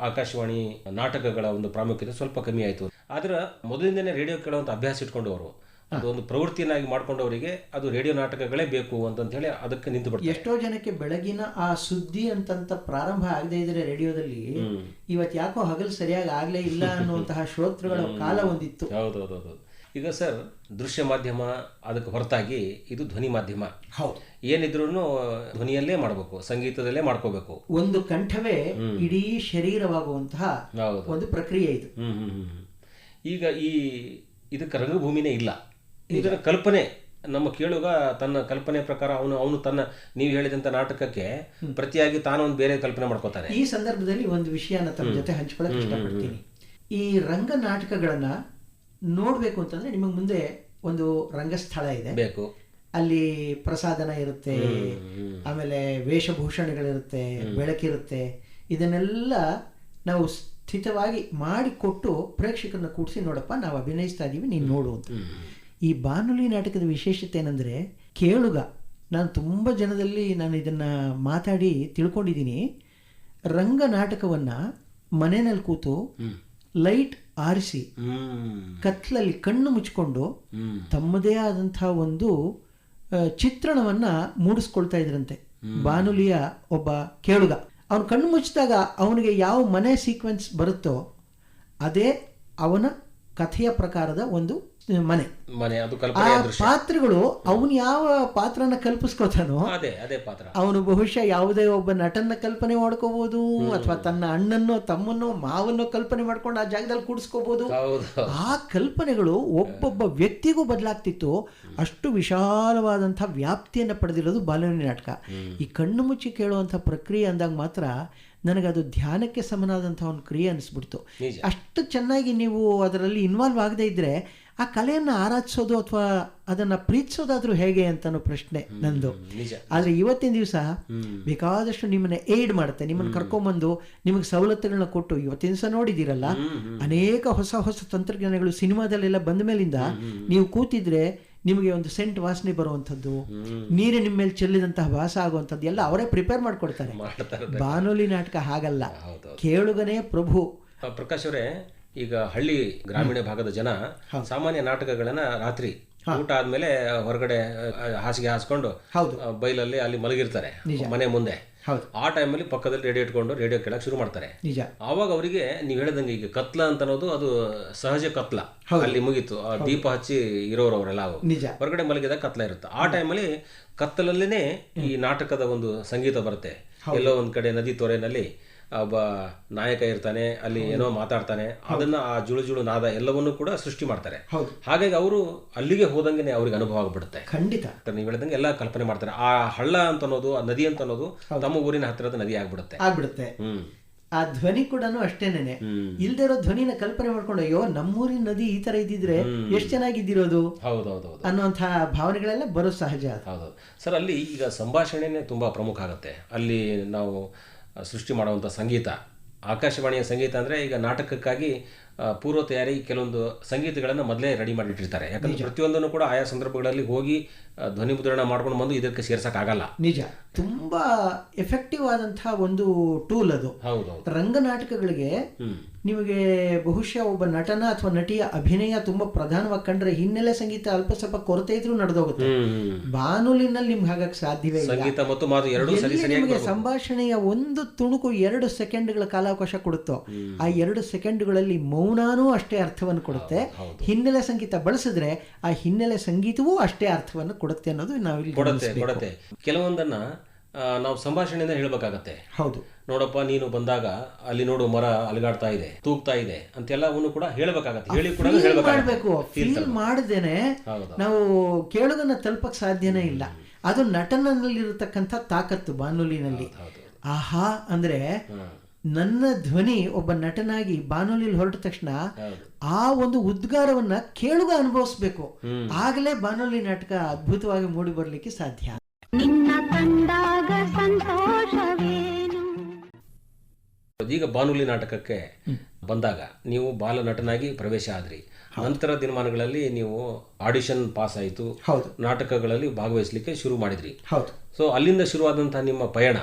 ಆಕಾಶವಾಣಿ ನಾಟಕಗಳ ಒಂದು ಪ್ರಾಮುಖ್ಯತೆ ಸ್ವಲ್ಪ ಕಮ್ಮಿ ಆಯಿತು. ಆದ್ರೆ ಮೊದಲಿಂದನೇ ರೇಡಿಯೋ ಕೇಳುವಂತ ಅಭ್ಯಾಸ ಇಟ್ಕೊಂಡವರು ಅದೊಂದು ಪ್ರವೃತ್ತಿಯನ್ನಾಗಿ ಮಾಡ್ಕೊಂಡವರಿಗೆ ಅದು ರೇಡಿಯೋ ನಾಟಕಗಳೇ ಬೇಕು ಅಂತಂತ ಹೇಳಿ ಅದಕ್ಕೆ ನಿಂತು ಬಿಡ್ತಾರೆ. ಎಷ್ಟೋ ಜನಕ್ಕೆ ಬೆಳಗಿನ ಆ ಸುದ್ದಿ ಅಂತಂತ ಪ್ರಾರಂಭ ಆಗದೆ ಇದ್ರೆ ರೇಡಿಯೋದಲ್ಲಿ ಇವತ್ತು ಯಾಕೋ ಹಗಲು ಸರಿಯಾಗಿ ಆಗ್ಲೇ ಇಲ್ಲ ಅನ್ನುವಂತಹ ಶ್ರೋತೃಗಳ ಕಾಲ ಒಂದಿತ್ತು. ಹೌದೌದೌದು ಈಗ ಸರ್ ದೃಶ್ಯ ಮಾಧ್ಯಮ ಅದಕ್ಕೆ ಹೊರತಾಗಿ ಇದು ಧ್ವನಿ ಮಾಧ್ಯಮ. ಹೌದು. ಏನಿದ್ರು ಧ್ವನಿಯಲ್ಲೇ ಮಾಡಬೇಕು ಸಂಗೀತದಲ್ಲೇ ಮಾಡ್ಕೋಬೇಕು. ಒಂದು ಕಂಠವೇ ಇಡೀ ಶರೀರವಾಗುವಂತಹ ಒಂದು ಪ್ರಕ್ರಿಯೆ ಇದು. ಈಗ ಈ ಇದಕ್ಕೆ ರಂಗಭೂಮಿನೇ ಇಲ್ಲ. ಇದರ ಕಲ್ಪನೆ ನಮ್ಮ ಕೇಳುಗ ತನ್ನ ಕಲ್ಪನೆ ಪ್ರಕಾರ ಅವನು ಅವನು ತನ್ನ ನೀವು ಹೇಳಿದಂತ ನಾಟಕಕ್ಕೆ ಪ್ರತಿಯಾಗಿ ತಾನು ಒಂದು ಬೇರೆ ಕಲ್ಪನೆ ಮಾಡ್ಕೋತಾನೆ ಈ ಸಂದರ್ಭದಲ್ಲಿ ಒಂದು ವಿಷಯನ ತಮ್ಮ ಜೊತೆ ಹಂಚ್ಕೊಳ್ಳೋಕೆ ಇಷ್ಟಪಡ್ತೀನಿ. ಈ ರಂಗ ನಾಟಕಗಳನ್ನ ನೋಡ್ಬೇಕು ಅಂತಂದ್ರೆ ನಿಮಗೆ ಮುಂದೆ ಒಂದು ರಂಗಸ್ಥಳ ಇದೆ. ಬೇಕು. ಅಲ್ಲಿ ಪ್ರಸಾದನ ಇರುತ್ತೆ ಆಮೇಲೆ ವೇಷಭೂಷಣಗಳಿರುತ್ತೆ ಬೆಳಕಿರುತ್ತೆ. ಇದನ್ನೆಲ್ಲ ನಾವು ಸ್ಥಿತವಾಗಿ ಮಾಡಿಕೊಟ್ಟು ಪ್ರೇಕ್ಷಕರನ್ನ ಕೂಡಿಸಿ ನೋಡಪ್ಪ ನಾವು ಅಭಿನಯಿಸ್ತಾ ಇದ್ದೀವಿ ನೀನು ನೋಡು ಅಂತ. ಈ ಬಾನುಲಿ ನಾಟಕದ ವಿಶೇಷತೆ ಏನಂದ್ರೆ ಕೇಳುಗ. ನಾನು ತುಂಬ ಜನದಲ್ಲಿ ನಾನು ಇದನ್ನ ಮಾತಾಡಿ ತಿಳ್ಕೊಂಡಿದ್ದೀನಿ ರಂಗ ನಾಟಕವನ್ನ ಮನೆಯಲ್ಲಿ ಕೂತು ಲೈಟ್ ಆರಿಸಿ ಕತ್ಲಲ್ಲಿ ಕಣ್ಣು ಮುಚ್ಕೊಂಡು ತಮ್ಮದೇ ಆದಂತಹ ಒಂದು ಚಿತ್ರಣವನ್ನ ಮೂಡಿಸ್ಕೊಳ್ತಾ ಇದ್ರಂತೆ. ಬಾನುಲಿಯ ಒಬ್ಬ ಕೇಳುಗ. ಅವನು ಕಣ್ಣು ಮುಚ್ಚಿದಾಗ ಅವನಿಗೆ ಯಾವ ಮನೆ ಸೀಕ್ವೆನ್ಸ್ ಬರುತ್ತೋ ಅದೇ ಅವನ ಕಥೆಯ ಪ್ರಕಾರದ ಒಂದು ಮನೆ. ಮನೆ ಅದು ಆ ಪಾತ್ರಗಳು ಅವನು ಯಾವ ಪಾತ್ರನ ಕಲ್ಪಿಸ್ಕೊತಾನೋ ಅದೇ ಅದೇ ಪಾತ್ರ. ಅವನು ಬಹುಶಃ ಯಾವುದೇ ಒಬ್ಬ ನಟನ ಕಲ್ಪನೆ ಮಾಡ್ಕೋಬಹುದು ಅಥವಾ ತನ್ನ ಅಣ್ಣನ್ನು ತಮ್ಮನ್ನು ಮಾವನ್ನು ಕಲ್ಪನೆ ಮಾಡ್ಕೊಂಡು ಆ ಜಾಗದಲ್ಲಿ ಕೂಡಿಸ್ಕೋಬಹುದು ಹೌದು. ಆ ಕಲ್ಪನೆಗಳು ಒಬ್ಬೊಬ್ಬ ವ್ಯಕ್ತಿಗೂ ಬದಲಾಗ್ತಿತ್ತು. ಅಷ್ಟು ವಿಶಾಲವಾದಂತಹ ವ್ಯಾಪ್ತಿಯನ್ನ ಪಡೆದಿರೋದು ಬಾಲ್ಯ ನಾಟಕ. ಈ ಕಣ್ಣು ಮುಚ್ಚಿ ಕೇಳುವಂಥ ಪ್ರಕ್ರಿಯೆ ಅಂದಾಗ ಮಾತ್ರ ನನಗದು ಧ್ಯಾನಕ್ಕೆ ಸಮನಾದಂತಹ ಒಂದು ಕ್ರಿಯೆ ಅನಿಸ್ಬಿಡ್ತು. ಅಷ್ಟು ಚೆನ್ನಾಗಿ ನೀವು ಅದರಲ್ಲಿ ಇನ್ವಾಲ್ವ್ ಆಗದೇ ಇದ್ರೆ ಆ ಕಲೆಯನ್ನು ಆರಾಧಿಸೋದು ಅಥವಾ ಅದನ್ನು ಪ್ರೀತಿಸೋದಾದ್ರೂ ಹೇಗೆ ಅಂತನೋ ಪ್ರಶ್ನೆ ನಂದು. ಆದರೆ ಇವತ್ತಿನ ದಿವಸ ಬೇಕಾದಷ್ಟು ನಿಮ್ಮನ್ನ ಏಡ್ ಮಾಡುತ್ತೆ. ನಿಮ್ಮನ್ನ ಕರ್ಕೊಂಬಂದು ನಿಮಗೆ ಸವಲತ್ತುಗಳನ್ನ ಕೊಟ್ಟು ಇವತ್ತಿನ ದಿವಸ ನೋಡಿದ್ದೀರಲ್ಲ ಅನೇಕ ಹೊಸ ಹೊಸ ತಂತ್ರಜ್ಞಾನಗಳು ಸಿನಿಮಾದಲ್ಲೆಲ್ಲ ಬಂದ ಮೇಲಿಂದ ನೀವು ಕೂತಿದ್ರೆ ನಿಮಗೆ ಒಂದು ಸೆಂಟ್ ವಾಸನೆ ಬರುವಂಥದ್ದು ನೀರು ನಿಮ್ಮ ಮೇಲೆ ಚೆಲ್ಲಿದಂತಹ ವಾಸ ಆಗುವಂಥದ್ದು ಎಲ್ಲ ಅವರೇ ಪ್ರಿಪೇರ್ ಮಾಡಿಕೊಡ್ತಾರೆ. ಬಾನುಲಿ ನಾಟಕ ಹಾಗಲ್ಲ. ಕೇಳುಗನೇ ಪ್ರಭು. ಪ್ರಕಾಶ್ ಅವರೇ ಈಗ ಹಳ್ಳಿ ಗ್ರಾಮೀಣ ಭಾಗದ ಜನ ಸಾಮಾನ್ಯ ನಾಟಕಗಳನ್ನ ರಾತ್ರಿ ಊಟ ಆದ್ಮೇಲೆ ಹೊರಗಡೆ ಹಾಸಿಗೆ ಹಾಸ್ಕೊಂಡು ಬೈಲಲ್ಲಿ ಅಲ್ಲಿ ಮಲಗಿರ್ತಾರೆ ಮನೆ ಮುಂದೆ. ಆ ಟೈಮಲ್ಲಿ ಪಕ್ಕದಲ್ಲಿ ರೇಡಿಯೋ ಇಟ್ಕೊಂಡು ರೇಡಿಯೋ ಕೇಳಕ್ ಶುರು ಮಾಡ್ತಾರೆ. ಆವಾಗ ಅವರಿಗೆ ನೀವು ಹೇಳ್ದಂಗೆ ಈಗ ಕತ್ಲ ಅಂತ ಅನ್ನೋದು ಅದು ಸಹಜ ಕತ್ಲ. ಅಲ್ಲಿ ಮುಗೀತು. ಆ ದೀಪ ಹಚ್ಚಿ ಇರೋರು ಅವರೆಲ್ಲ ಹೊರಗಡೆ ಮಲಗಿದಾಗ ಕತ್ಲ ಇರುತ್ತೆ. ಆ ಟೈಮಲ್ಲಿ ಕತ್ತಲಲ್ಲೇನೆ ಈ ನಾಟಕದ ಒಂದು ಸಂಗೀತ ಬರುತ್ತೆ. ಎಲ್ಲೋ ಒಂದ್ ಕಡೆ ನದಿ ತೊರೆನಲ್ಲಿ ಒಬ್ಬ ನಾಯಕ ಇರ್ತಾನೆ ಅಲ್ಲಿ ಏನೋ ಮಾತಾಡ್ತಾನೆ ಅದನ್ನ ಆ ಜುಳು ಜುಳು ನಾದ ಎಲ್ಲವನ್ನೂ ಕೂಡ ಸೃಷ್ಟಿ ಮಾಡ್ತಾರೆ. ಹೌದು. ಹಾಗಾಗಿ ಅವರು ಅಲ್ಲಿಗೆ ಹೋದಂಗೆ ಅವ್ರಿಗೆ ಅನುಭವ ಆಗ್ಬಿಡುತ್ತೆ. ಖಂಡಿತ. ನೀವು ಹೇಳಿದಂಗೆ ಎಲ್ಲ ಕಲ್ಪನೆ ಮಾಡ್ತಾರೆ. ಆ ಹಳ್ಳ ಅಂತ ಅನ್ನೋದು ಆ ನದಿ ಅಂತ ಅನ್ನೋದು ತಮ್ಮ ಊರಿನ ಹತ್ತಿರದ ನದಿ ಆಗ್ಬಿಡುತ್ತೆ. ಆಗ್ಬಿಡುತ್ತೆ. ಹ್ಮ್. ಆ ಧ್ವನಿ ಕೂಡ ಅಷ್ಟೇನೇನೆ. ಇಲ್ದೆ ಇರೋ ಧ್ವನಿನ ಕಲ್ಪನೆ ಮಾಡ್ಕೊಂಡು ಅಯ್ಯೋ ನಮ್ಮೂರಿನ ನದಿ ಈ ತರ ಇದ್ದಿದ್ರೆ ಎಷ್ಟು ಚೆನ್ನಾಗಿದ್ದಿರೋದು? ಹೌದೌದು ಅನ್ನುವಂತಹ ಭಾವನೆಗಳೆಲ್ಲ ಬರೋ ಸಹಜ ಹೌದು ಸರ್ ಅಲ್ಲಿ ಈಗ ಸಂಭಾಷಣೆನೇ ತುಂಬಾ ಪ್ರಮುಖ ಆಗುತ್ತೆ. ಅಲ್ಲಿ ನಾವು ಸೃಷ್ಟಿ ಮಾಡುವಂಥ ಸಂಗೀತ. ಆಕಾಶವಾಣಿಯ ಸಂಗೀತ ಅಂದರೆ ಈಗ ನಾಟಕಕ್ಕಾಗಿ ಪೂರ್ವ ತಯಾರಿ ಕೆಲವೊಂದು ಸಂಗೀತಗಳನ್ನು ಮೊದಲೇ ರೆಡಿ ಮಾಡಿಟ್ಟಿರ್ತಾರೆ. ಯಾಕಂದ್ರೆ ಪ್ರತಿಯೊಂದನ್ನು ಕೂಡ ಆಯಾ ಸಂದರ್ಭಗಳಲ್ಲಿ ಹೋಗಿ ಧ್ವನಿ ಮುದ್ರಣ ಮಾಡ್ಕೊಂಡು ಬಂದು ಇದಕ್ಕೆ ಸೇರ್ಸೋಕ್ಕಾಗಲ್ಲ ನಿಜ. ತುಂಬ ಎಫೆಕ್ಟಿವ್ ಆದಂತಹ ಒಂದು ಟೂಲ್ ಅದು. ಹೌದು ರಂಗನಾಟಕಗಳಿಗೆ ನಿಮಗೆ ಬಹುಶಃ ಒಬ್ಬ ನಟನ ಅಥವಾ ನಟಿಯ ಅಭಿನಯ ತುಂಬಾ ಪ್ರಧಾನವಾಗಿ ಕಂಡ್ರೆ ಹಿನ್ನೆಲೆ ಸಂಗೀತ ಅಲ್ಪ ಸ್ವಲ್ಪ ಕೊರತೆ ಇದ್ರೂ ನಡೆದೋಗುತ್ತೆ. ಬಾನುಲಿನಲ್ಲಿ ನಿಮ್ಗೆ ಹಾಗಕ್ಕೆ ಸಾಧ್ಯವೇ ಇಲ್ಲ. ಸಂಗೀತ ಮತ್ತು ಮಾತು ಎರಡೂ ಸರಿ ಎಲ್ಲಿ ನಿಮಗೆ ಸಂಭಾಷಣೆಯ ಒಂದು ತುಣುಕು ಎರಡು ಸೆಕೆಂಡ್ಗಳ ಕಾಲಾವಕಾಶ ಕೊಡುತ್ತೋ ಆ ಎರಡು ಸೆಕೆಂಡ್ಗಳಲ್ಲಿ ಮೌನಾನೂ ಅಷ್ಟೇ ಅರ್ಥವನ್ನು ಕೊಡುತ್ತೆ. ಹಿನ್ನೆಲೆ ಸಂಗೀತ ಬಳಸಿದ್ರೆ ಆ ಹಿನ್ನೆಲೆ ಸಂಗೀತವೂ ಅಷ್ಟೇ ಅರ್ಥವನ್ನು ಕೊಡುತ್ತೆ ಅನ್ನೋದು ನಾವಿಲ್ಲಿ ಕೆಲವೊಂದನ್ನ ನಾವು ಸಂಭಾಷಣೆಯಿಂದ ಹೇಳಬೇಕಾಗತ್ತೆ. ಹೌದು. ನೋಡಪ್ಪ ನೀನು ಬಂದಾಗ ಅಲ್ಲಿ ನೋಡು ಮರ ಅಲಗಾಡ್ತಾ ಇದೆ ತೂಗ್ತಾ ಇದೆ ಅಂತೆಲ್ಲವನ್ನು ಕೂಡ ಹೇಳಬೇಕಾಗತ್ತೆ. ಹೇಳಿ ಕೂಡ ಹೇಳಬೇಕು ಫೀಲ್ ಮಾಡದೇನೆ ನಾವು ಕೇಳೋದನ್ನ ತಲುಪಕ್ ಸಾಧ್ಯನೇ ಇಲ್ಲ. ಅದು ನಟನಲ್ಲಿರತಕ್ಕಂಥ ತಾಕತ್ತು ಬಾನುಲಿನಲ್ಲಿ. ಆಹಾ ಅಂದ್ರೆ ನನ್ನ ಧ್ವನಿ ಒಬ್ಬ ನಟನಾಗಿ ಬಾನುಲಿಲಿ ಹೊರಟ ತಕ್ಷಣ ಆ ಒಂದು ಉದ್ಗಾರವನ್ನ ಕೇಳುಗ ಅನುಭವಿಸ್ಬೇಕು. ಆಗಲೇ ಬಾನುಲಿ ನಾಟಕ ಅದ್ಭುತವಾಗಿ ಮೂಡಿ ಬರ್ಲಿಕ್ಕೆ ಸಾಧ್ಯ. ಸಂತೋಷವೇನು? ಈಗ ಬಾನುಲಿ ನಾಟಕಕ್ಕೆ ಬಂದಾಗ ನೀವು ಬಾಲ ನಟನಾಗಿ ಪ್ರವೇಶ ಆದ್ರಿ. ನಂತರ ದಿನಮಾನಗಳಲ್ಲಿ ನೀವು ಆಡಿಷನ್ ಪಾಸ್ ಆಯಿತು. ಹೌದು. ನಾಟಕಗಳಲ್ಲಿ ಭಾಗವಹಿಸಲಿಕ್ಕೆ ಶುರು ಮಾಡಿದ್ರಿ. ಹೌದು. ಸೊ ಅಲ್ಲಿಂದ ಶುರುವಾದಂತಹ ನಿಮ್ಮ ಪಯಣ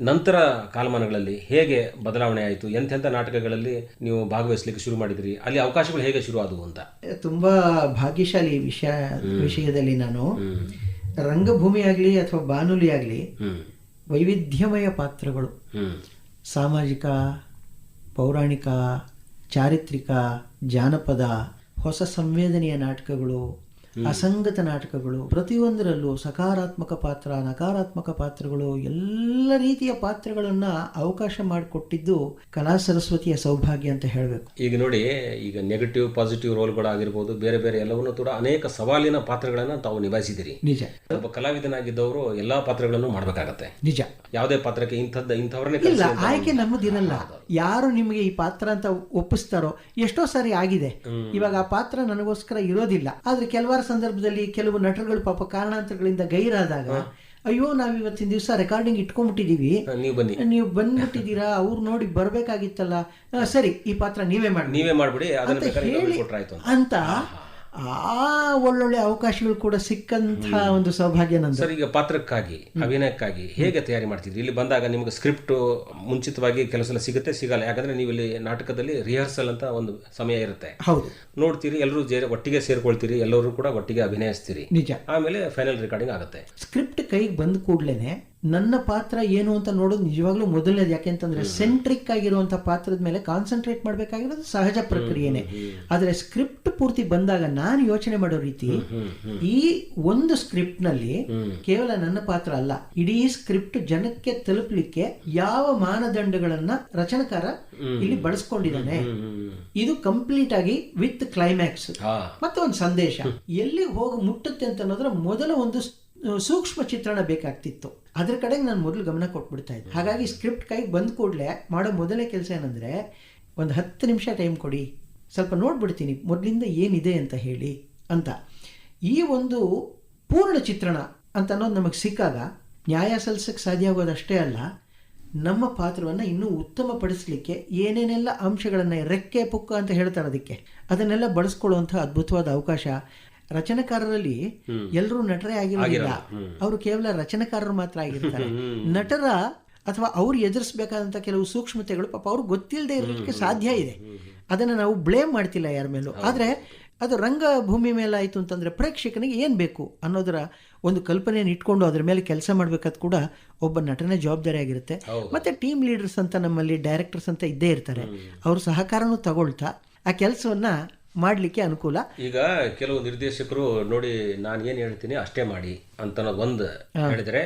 ನಂತರ ಕಾಲಮಾನಗಳಲ್ಲಿ ಹೇಗೆ ಬದಲಾವಣೆ ಆಯಿತು? ಎಂತೆಂಥ ನಾಟಕಗಳಲ್ಲಿ ನೀವು ಭಾಗವಹಿಸಲಿಕ್ಕೆ ಶುರು ಮಾಡಿದ್ರಿ? ಅಲ್ಲಿ ಅವಕಾಶಗಳು ಹೇಗೆ ಶುರು ಆದವು ಅಂತ ತುಂಬಾ ಭಾಗ್ಯಶಾಲಿ ವಿಷಯ ವಿಷಯದಲ್ಲಿ ನಾನು. ರಂಗಭೂಮಿ ಆಗಲಿ ಅಥವಾ ಬಾನುಲಿ ಆಗಲಿ ವೈವಿಧ್ಯಮಯ ಪಾತ್ರಗಳು. ಸಾಮಾಜಿಕ ಪೌರಾಣಿಕ ಚಾರಿತ್ರಿಕ ಜಾನಪದ ಹೊಸ ಸಂವೇದನೆಯ ನಾಟಕಗಳು ಅಸಂಗತ ನಾಟಕಗಳು ಪ್ರತಿಯೊಂದರಲ್ಲೂ ಸಕಾರಾತ್ಮಕ ಪಾತ್ರ ನಕಾರಾತ್ಮಕ ಪಾತ್ರಗಳು ಎಲ್ಲ ರೀತಿಯ ಪಾತ್ರಗಳನ್ನ ಅವಕಾಶ ಮಾಡಿಕೊಟ್ಟಿದ್ದು ಕಲಾ ಸರಸ್ವತಿಯ ಸೌಭಾಗ್ಯ ಅಂತ ಹೇಳಬೇಕು. ಈಗ ನೋಡಿ ಈಗ ನೆಗೆಟಿವ್ ಪಾಸಿಟಿವ್ ರೋಲ್ಗಳಾಗಿರ್ಬೋದು ಬೇರೆ ಬೇರೆ ಎಲ್ಲವನ್ನೂ ಕೂಡ ಅನೇಕ ಸವಾಲಿನ ಪಾತ್ರಗಳನ್ನ ತಾವು ನಿಭಾಯಿಸಿದಿರಿ ನಿಜ. ಒಬ್ಬ ಕಲಾವಿದನಾಗಿದ್ದವರು ಎಲ್ಲಾ ಪಾತ್ರಗಳನ್ನು ಮಾಡಬೇಕಾಗತ್ತೆ. ನಿಜ. ಯಾವುದೇ ಪಾತ್ರಕ್ಕೆ ಇಂಥದ್ದು ಇಂಥವ್ರನ್ನೇ ಇಲ್ಲ ಆಯ್ಕೆ ನಮ್ಮದಿರಲ್ಲ. ಯಾರು ನಿಮಗೆ ಈ ಪಾತ್ರ ಅಂತ ಒಪ್ಪಿಸ್ತಾರೋ ಎಷ್ಟೋ ಸಾರಿ ಆಗಿದೆ. ಇವಾಗ ಆ ಪಾತ್ರ ನನಗೋಸ್ಕರ ಇರೋದಿಲ್ಲ. ಆದ್ರೆ ಕೆಲವಾರು ಸಂದರ್ಭದಲ್ಲಿ ಕೆಲವು ನಟರುಗಳು ಪಾಪ ಕಾರಣಾಂತರಗಳಿಂದ ಗೈರಾದಾಗ ಅಯ್ಯೋ ನಾವ್ ಇವತ್ತಿನ ದಿವಸ ರೆಕಾರ್ಡಿಂಗ್ ಇಟ್ಕೊಂಡ್ಬಿಟ್ಟಿದೀವಿ. ನೀವು ಬನ್ನಿ. ನೀವು ಬಂದ್ಬಿಟ್ಟಿದ್ದೀರಾ ಅವ್ರು ನೋಡಿ ಬರ್ಬೇಕಾಗಿತ್ತಲ್ಲ. ಸರಿ ಈ ಪಾತ್ರ ನೀವೇ ಮಾಡಿ ನೀವೇ ಮಾಡಿಬಿಡಿ ಅಂತ ಆ ಒಳ್ಳೊಳ್ಳೆ ಅವಕಾಶಗಳು ಕೂಡ ಸಿಕ್ಕಂತಹ ಒಂದು ಸೌಭಾಗ್ಯ ನಂದು. ಸರ್ ಈಗ ಪಾತ್ರಕ್ಕಾಗಿ ಅಭಿನಯಕ್ಕಾಗಿ ಹೇಗೆ ತಯಾರಿ ಮಾಡ್ತಿದ್ರಿ? ಇಲ್ಲಿ ಬಂದಾಗ ನಿಮ್ಗೆ ಸ್ಕ್ರಿಪ್ಟ್ ಮುಂಚಿತವಾಗಿ ಕೆಲಸ ಸಿಗುತ್ತೆ ಸಿಗಲ್ಲ. ಯಾಕಂದ್ರೆ ನೀವು ಇಲ್ಲಿ ನಾಟಕದಲ್ಲಿ ರಿಹರ್ಸಲ್ ಅಂತ ಒಂದು ಸಮಯ ಇರುತ್ತೆ. ಹೌದು. ನೋಡ್ತೀರಿ ಎಲ್ಲರೂ ಒಟ್ಟಿಗೆ ಸೇರ್ಕೊಳ್ತೀರಿ ಎಲ್ಲರೂ ಕೂಡ ಒಟ್ಟಿಗೆ ಅಭಿನಯಿಸ್ತೀರಿ. ನಿಜ. ಆಮೇಲೆ ಫೈನಲ್ ರೆಕಾರ್ಡಿಂಗ್ ಆಗುತ್ತೆ. ಸ್ಕ್ರಿಪ್ಟ್ ಕೈಗೆ ಬಂದ ಕೂಡ್ಲೇನೆ ನನ್ನ ಪಾತ್ರ ಏನು ಅಂತ ನೋಡೋದು ನಿಜವಾಗ್ಲೂ ಮೊದಲನೇದು. ಯಾಕೆಂತಂದ್ರೆ ಸೆಂಟ್ರಿಕ್ ಆಗಿರುವಂತ ಪಾತ್ರದ ಮೇಲೆ ಕಾನ್ಸಂಟ್ರೇಟ್ ಮಾಡಬೇಕಾಗಿರೋದು ಸಹಜ ಪ್ರಕ್ರಿಯೆನೆ. ಆದ್ರೆ ಸ್ಕ್ರಿಪ್ಟ್ ಪೂರ್ತಿ ಬಂದಾಗ ನಾನು ಯೋಚನೆ ಮಾಡೋ ರೀತಿ ಈ ಒಂದು ಸ್ಕ್ರಿಪ್ಟ್ನಲ್ಲಿ ಕೇವಲ ನನ್ನ ಪಾತ್ರ ಅಲ್ಲ ಇಡೀ ಸ್ಕ್ರಿಪ್ಟ್ ಜನಕ್ಕೆ ತಲುಪಲಿಕ್ಕೆ ಯಾವ ಮಾನದಂಡಗಳನ್ನ ರಚನಕಾರ ಇಲ್ಲಿ ಬಳಸ್ಕೊಂಡಿದ್ದಾನೆ. ಇದು ಕಂಪ್ಲೀಟ್ ಆಗಿ ವಿತ್ ಕ್ಲೈಮ್ಯಾಕ್ಸ್ ಮತ್ತೆ ಒಂದು ಸಂದೇಶ. ಎಲ್ಲಿ ಹೋಗಿ ಮುಟ್ಟುತ್ತೆ ಅಂತ ಅನ್ನೋದ್ರ ಮೊದಲ ಒಂದು ಸೂಕ್ಷ್ಮ ಚಿತ್ರಣ ಬೇಕಾಗ್ತಿತ್ತು. ಅದ್ರ ಕಡೆಗೆ ನಾನು ಮೊದಲು ಗಮನ ಕೊಟ್ಬಿಡ್ತಾ ಇದ್ದೆ. ಹಾಗಾಗಿ ಸ್ಕ್ರಿಪ್ಟ್ ಕೈಗೆ ಬಂದ ಕೂಡಲೇ ಮಾಡೋ ಮೊದಲನೇ ಕೆಲಸ ಏನಂದ್ರೆ, ಒಂದು ಹತ್ತು ನಿಮಿಷ ಟೈಮ್ ಕೊಡಿ. ಸ್ವಲ್ಪ ನೋಡ್ಬಿಡ್ತೀನಿ, ಮೊದಲಿಂದ ಏನಿದೆ ಅಂತ ಹೇಳಿ ಅಂತ. ಈ ಒಂದು ಪೂರ್ಣ ಚಿತ್ರಣ ಅಂತ ಅನ್ನೋದು ನಮಗೆ ಸಿಕ್ಕಾಗ ನ್ಯಾಯ ಸಲ್ಲಿಸಕ್ಕೆ ಸಾಧ್ಯ ಆಗೋದಷ್ಟೇ ಅಲ್ಲ, ನಮ್ಮ ಪಾತ್ರವನ್ನು ಇನ್ನೂ ಉತ್ತಮಪಡಿಸಲಿಕ್ಕೆ ಏನೇನೆಲ್ಲ ಅಂಶಗಳನ್ನು ರೆಕ್ಕೆ ಪುಕ್ಕ ಅಂತ ಹೇಳ್ತಾರೆ ಅದಕ್ಕೆ. ಅದನ್ನೆಲ್ಲ ಬಳಸ್ಕೊಳ್ಳುವಂಥ ಅದ್ಭುತವಾದ ಅವಕಾಶ ರಚನೆಕಾರರಲ್ಲಿ ಎಲ್ಲರೂ ನಟರೇ ಆಗಿರೋದಿಲ್ಲ. ಅವರು ಕೇವಲ ರಚನೆಕಾರರು ಮಾತ್ರ ಆಗಿರ್ತಾರೆ. ನಟರ ಅಥವಾ ಅವ್ರು ಎದುರಿಸಬೇಕಾದಂಥ ಕೆಲವು ಸೂಕ್ಷ್ಮತೆಗಳು ಪಾಪ ಅವ್ರು ಗೊತ್ತಿಲ್ಲದೆ ಇರೋದಕ್ಕೆ ಸಾಧ್ಯ ಇದೆ. ಅದನ್ನು ನಾವು ಬ್ಲೇಮ್ ಮಾಡ್ತಿಲ್ಲ ಯಾರ ಮೇಲೂ. ಆದರೆ ಅದು ರಂಗಭೂಮಿ ಮೇಲೆ ಆಯಿತು ಅಂತಂದರೆ ಪ್ರೇಕ್ಷಕನಿಗೆ ಏನು ಬೇಕು ಅನ್ನೋದರ ಒಂದು ಕಲ್ಪನೆಯನ್ನು ಇಟ್ಕೊಂಡು ಅದ್ರ ಮೇಲೆ ಕೆಲಸ ಮಾಡಬೇಕಾದ ಕೂಡ ಒಬ್ಬ ನಟನೇ ಜವಾಬ್ದಾರಿ ಆಗಿರುತ್ತೆ. ಮತ್ತೆ ಟೀಮ್ ಲೀಡರ್ಸ್ ಅಂತ ನಮ್ಮಲ್ಲಿ ಡೈರೆಕ್ಟರ್ಸ್ ಅಂತ ಇದ್ದೇ ಇರ್ತಾರೆ. ಅವರು ಸಹಕಾರನೂ ತಗೊಳ್ತಾ ಆ ಕೆಲಸವನ್ನ ಮಾಡಲಿಕ್ಕೆ ಅನುಕೂಲ. ಈಗ ಕೆಲವು ನಿರ್ದೇಶಕರು ನೋಡಿ ನಾನು ಏನು ಹೇಳ್ತೀನಿ ಅಷ್ಟೇ ಮಾಡಿ ಅಂತ ಅನ್ನೋದು ಒಂದು ಹೇಳಿದರೆ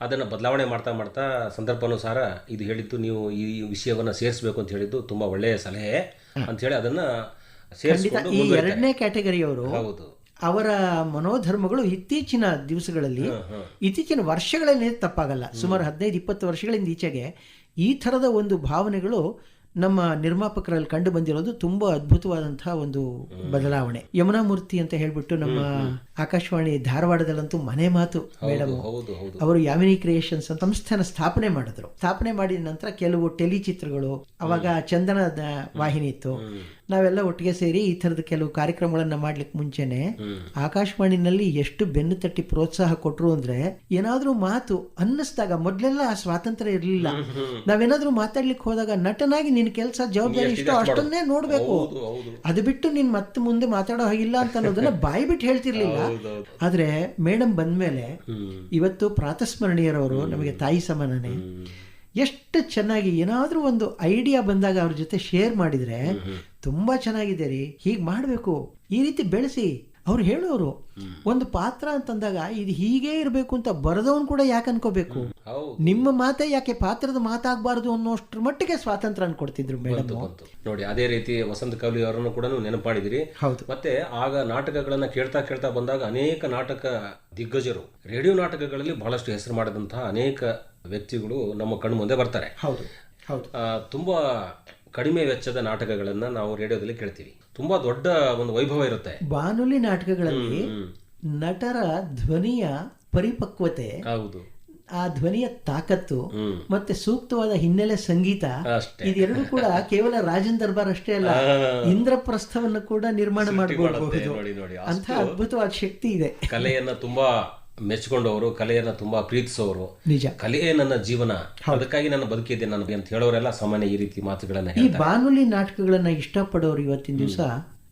ಅದನ್ನು ಬದಲಾವಣೆ ಮಾಡ್ತಾ ಮಾಡ್ತಾ ಸಂದರ್ಭಾನುಸಾರ ಇದು ಹೇಳಿದ್ದು ನೀವು ಈ ವಿಷಯವನ್ನು ಸೇರಿಸಬೇಕು ಅಂತ ಹೇಳಿದ್ದು ತುಂಬಾ ಒಳ್ಳೆಯ ಸಲಹೆ ಅಂತ ಹೇಳಿ ಅದನ್ನ ಸೇರಿಸಿಕೊಂಡು ಈ ಎರಡನೇ ಕ್ಯಾಟಗರಿಯವರು ಹೌದು. ಅವರ ಮನೋಧರ್ಮಗಳು ಇತ್ತೀಚಿನ ದಿವಸಗಳಲ್ಲಿ ಇತ್ತೀಚಿನ ವರ್ಷಗಳಲ್ಲಿ ತಪ್ಪಾಗಲ್ಲ. ಸುಮಾರು ಹದಿನೈದು ಇಪ್ಪತ್ತು ವರ್ಷಗಳಿಂದ ಈಚೆಗೆ ಈ ಥರದ ಒಂದು ಭಾವನೆಗಳು ನಮ್ಮ ನಿರ್ಮಾಪಕರಲ್ಲಿ ಕಂಡು ಬಂದಿರೋದು ತುಂಬಾ ಅದ್ಭುತವಾದಂತಹ ಒಂದು ಬದಲಾವಣೆ. ಯಮುನಾ ಮೂರ್ತಿ ಅಂತ ಹೇಳ್ಬಿಟ್ಟು ನಮ್ಮ ಆಕಾಶವಾಣಿ ಧಾರವಾಡದಲ್ಲಂತೂ ಮನೆ ಮಾತು ಮೇಡಮ್ ಅವರು ಯಾಮಿನಿ ಕ್ರಿಯೇಷನ್ಸ್ ಅಂತ ಸಂಸ್ಥೆನ ಸ್ಥಾಪನೆ ಮಾಡಿದ್ರು. ಸ್ಥಾಪನೆ ಮಾಡಿದ ನಂತರ ಕೆಲವು ಟೆಲಿಚಿತ್ರಗಳು ಅವಾಗ ಚಂದನದ ವಾಹಿನಿ ಇತ್ತು. ನಾವೆಲ್ಲ ಒಟ್ಟಿಗೆ ಸೇರಿ ಈ ಥರದ ಕೆಲವು ಕಾರ್ಯಕ್ರಮಗಳನ್ನು ಮಾಡ್ಲಿಕ್ಕೆ ಮುಂಚೆನೆ ಆಕಾಶವಾಣಿನಲ್ಲಿ ಎಷ್ಟು ಬೆನ್ನು ತಟ್ಟಿ ಪ್ರೋತ್ಸಾಹ ಕೊಟ್ಟರು ಅಂದ್ರೆ ಏನಾದರೂ ಮಾತು ಅನ್ನಿಸ್ದಾಗ ಮೊದಲೆಲ್ಲ ಆ ಸ್ವಾತಂತ್ರ್ಯ ಇರಲಿಲ್ಲ. ನಾವೇನಾದರೂ ಮಾತಾಡ್ಲಿಕ್ಕೆ ಹೋದಾಗ ನಟನಾಗಿ ನಿನ್ನ ಕೆಲಸ ಜವಾಬ್ದಾರಿ ಇಷ್ಟು ಅಷ್ಟನ್ನೇ ನೋಡ್ಬೇಕು. ಅದು ಬಿಟ್ಟು ನೀನ್ ಮತ್ತೆ ಮುಂದೆ ಮಾತಾಡೋ ಹಾಗಿಲ್ಲ ಅಂತ ಅನ್ನೋದನ್ನ ಬಾಯಿ ಬಿಟ್ಟು ಹೇಳ್ತಿರ್ಲಿಲ್ಲ. ಆದ್ರೆ ಮೇಡಮ್ ಬಂದ್ಮೇಲೆ ಇವತ್ತು ಪ್ರಾತಸ್ಮರಣೀಯರವರು ನಮಗೆ ತಾಯಿ ಸಮಾನನೆ. ಎಷ್ಟು ಚೆನ್ನಾಗಿ ಏನಾದರೂ ಒಂದು ಐಡಿಯಾ ಬಂದಾಗ ಅವ್ರ ಜೊತೆ ಶೇರ್ ಮಾಡಿದ್ರೆ ತುಂಬಾ ಚೆನ್ನಾಗಿದೆ ರೀ. ಹೀಗೆ ಮಾಡಬೇಕು. ಈ ರೀತಿ ಬೆಳೆಸಿ. ಅವ್ರು ಹೇಳೋರು ಒಂದು ಪಾತ್ರ ಅಂತಂದಾಗ ಇದು ಹೀಗೆ ಇರಬೇಕು ಅಂತ ಬರೆದವನು ಕೂಡ ಯಾಕೆ ಅನ್ಕೋಬೇಕು? ನಿಮ್ಮ ಮಾತೆ ಯಾಕೆ ಪಾತ್ರದ ಮಾತಾಗಬಾರ್ದು ಅನ್ನೋಷ್ಟ್ರ ಮಟ್ಟಿಗೆ ಸ್ವಾತಂತ್ರ್ಯ ಅನ್ಕೊಡ್ತಿದ್ರು ಮೇಡಮ್ ನೋಡಿ ಅದೇ ರೀತಿ ವಸಂತ ಕವಲಿ ಅವರನ್ನು ಕೂಡ ನೆನಪಾಡಿದಿರಿ. ಹೌದು. ಮತ್ತೆ ಆಗ ನಾಟಕಗಳನ್ನ ಕೇಳ್ತಾ ಕೇಳ್ತಾ ಬಂದಾಗ ಅನೇಕ ನಾಟಕ ದಿಗ್ಗಜರು ರೇಡಿಯೋ ನಾಟಕಗಳಲ್ಲಿ ಬಹಳಷ್ಟು ಹೆಸರು ಮಾಡಿದಂತಹ ಅನೇಕ ವ್ಯಕ್ತಿಗಳು ನಮ್ಮ ಕಣ್ಣು ಮುಂದೆ ಬರ್ತಾರೆ. ಹೌದು ಹೌದು. ತುಂಬಾ ಕಡಿಮೆ ವೆಚ್ಚದ ನಾಟಕಗಳನ್ನ ನಾವು ರೇಡಿಯೋದಲ್ಲಿ ಕೇಳ್ತೀವಿ. ತುಂಬಾ ದೊಡ್ಡ ಒಂದು ವೈಭವ ಇರುತ್ತೆ. ಬಾನುಲಿ ನಾಟಕಗಳಲ್ಲಿ ನಟರ ಧ್ವನಿಯ ಪರಿಪಕ್ವತೆ ಹೌದು. ಆ ಧ್ವನಿಯ ತಾಕತ್ತು ಮತ್ತೆ ಸೂಕ್ತವಾದ ಹಿನ್ನೆಲೆ ಸಂಗೀತ ಇದೆರಡು ಕೂಡ ಕೇವಲ ರಾಜನ್ ದರ್ಬಾರ್ ಅಷ್ಟೇ ಅಲ್ಲ ಇಂದ್ರಪ್ರಸ್ಥವನ್ನು ಕೂಡ ನಿರ್ಮಾಣ ಮಾಡಬಹುದು ಅಂತ ಅದ್ಭುತವಾದ ಶಕ್ತಿ ಇದೆ. ಕಲೆಯನ್ನ ತುಂಬಾ ಮೆಚ್ಚಿಕೊಂಡವರು ಕಲೆಯನ್ನ ತುಂಬಾ ಪ್ರೀತಿಸೋರು. ನಿಜ. ಕಲೆಯೇ ನನ್ನ ಜೀವನ. ಅದಕ್ಕಾಗಿ ನಾನು ಬದುಕಿದ್ದೆ ನನಗೆ ಅಂತ ಹೇಳೋರೆಲ್ಲ ಸಾಮಾನ್ಯ ಈ ರೀತಿ ಮಾತುಗಳನ್ನ ಈ ಬಾನುಲಿ ನಾಟಕಗಳನ್ನ ಇಷ್ಟಪಡೋರು ಇವತ್ತಿನ ದಿವಸ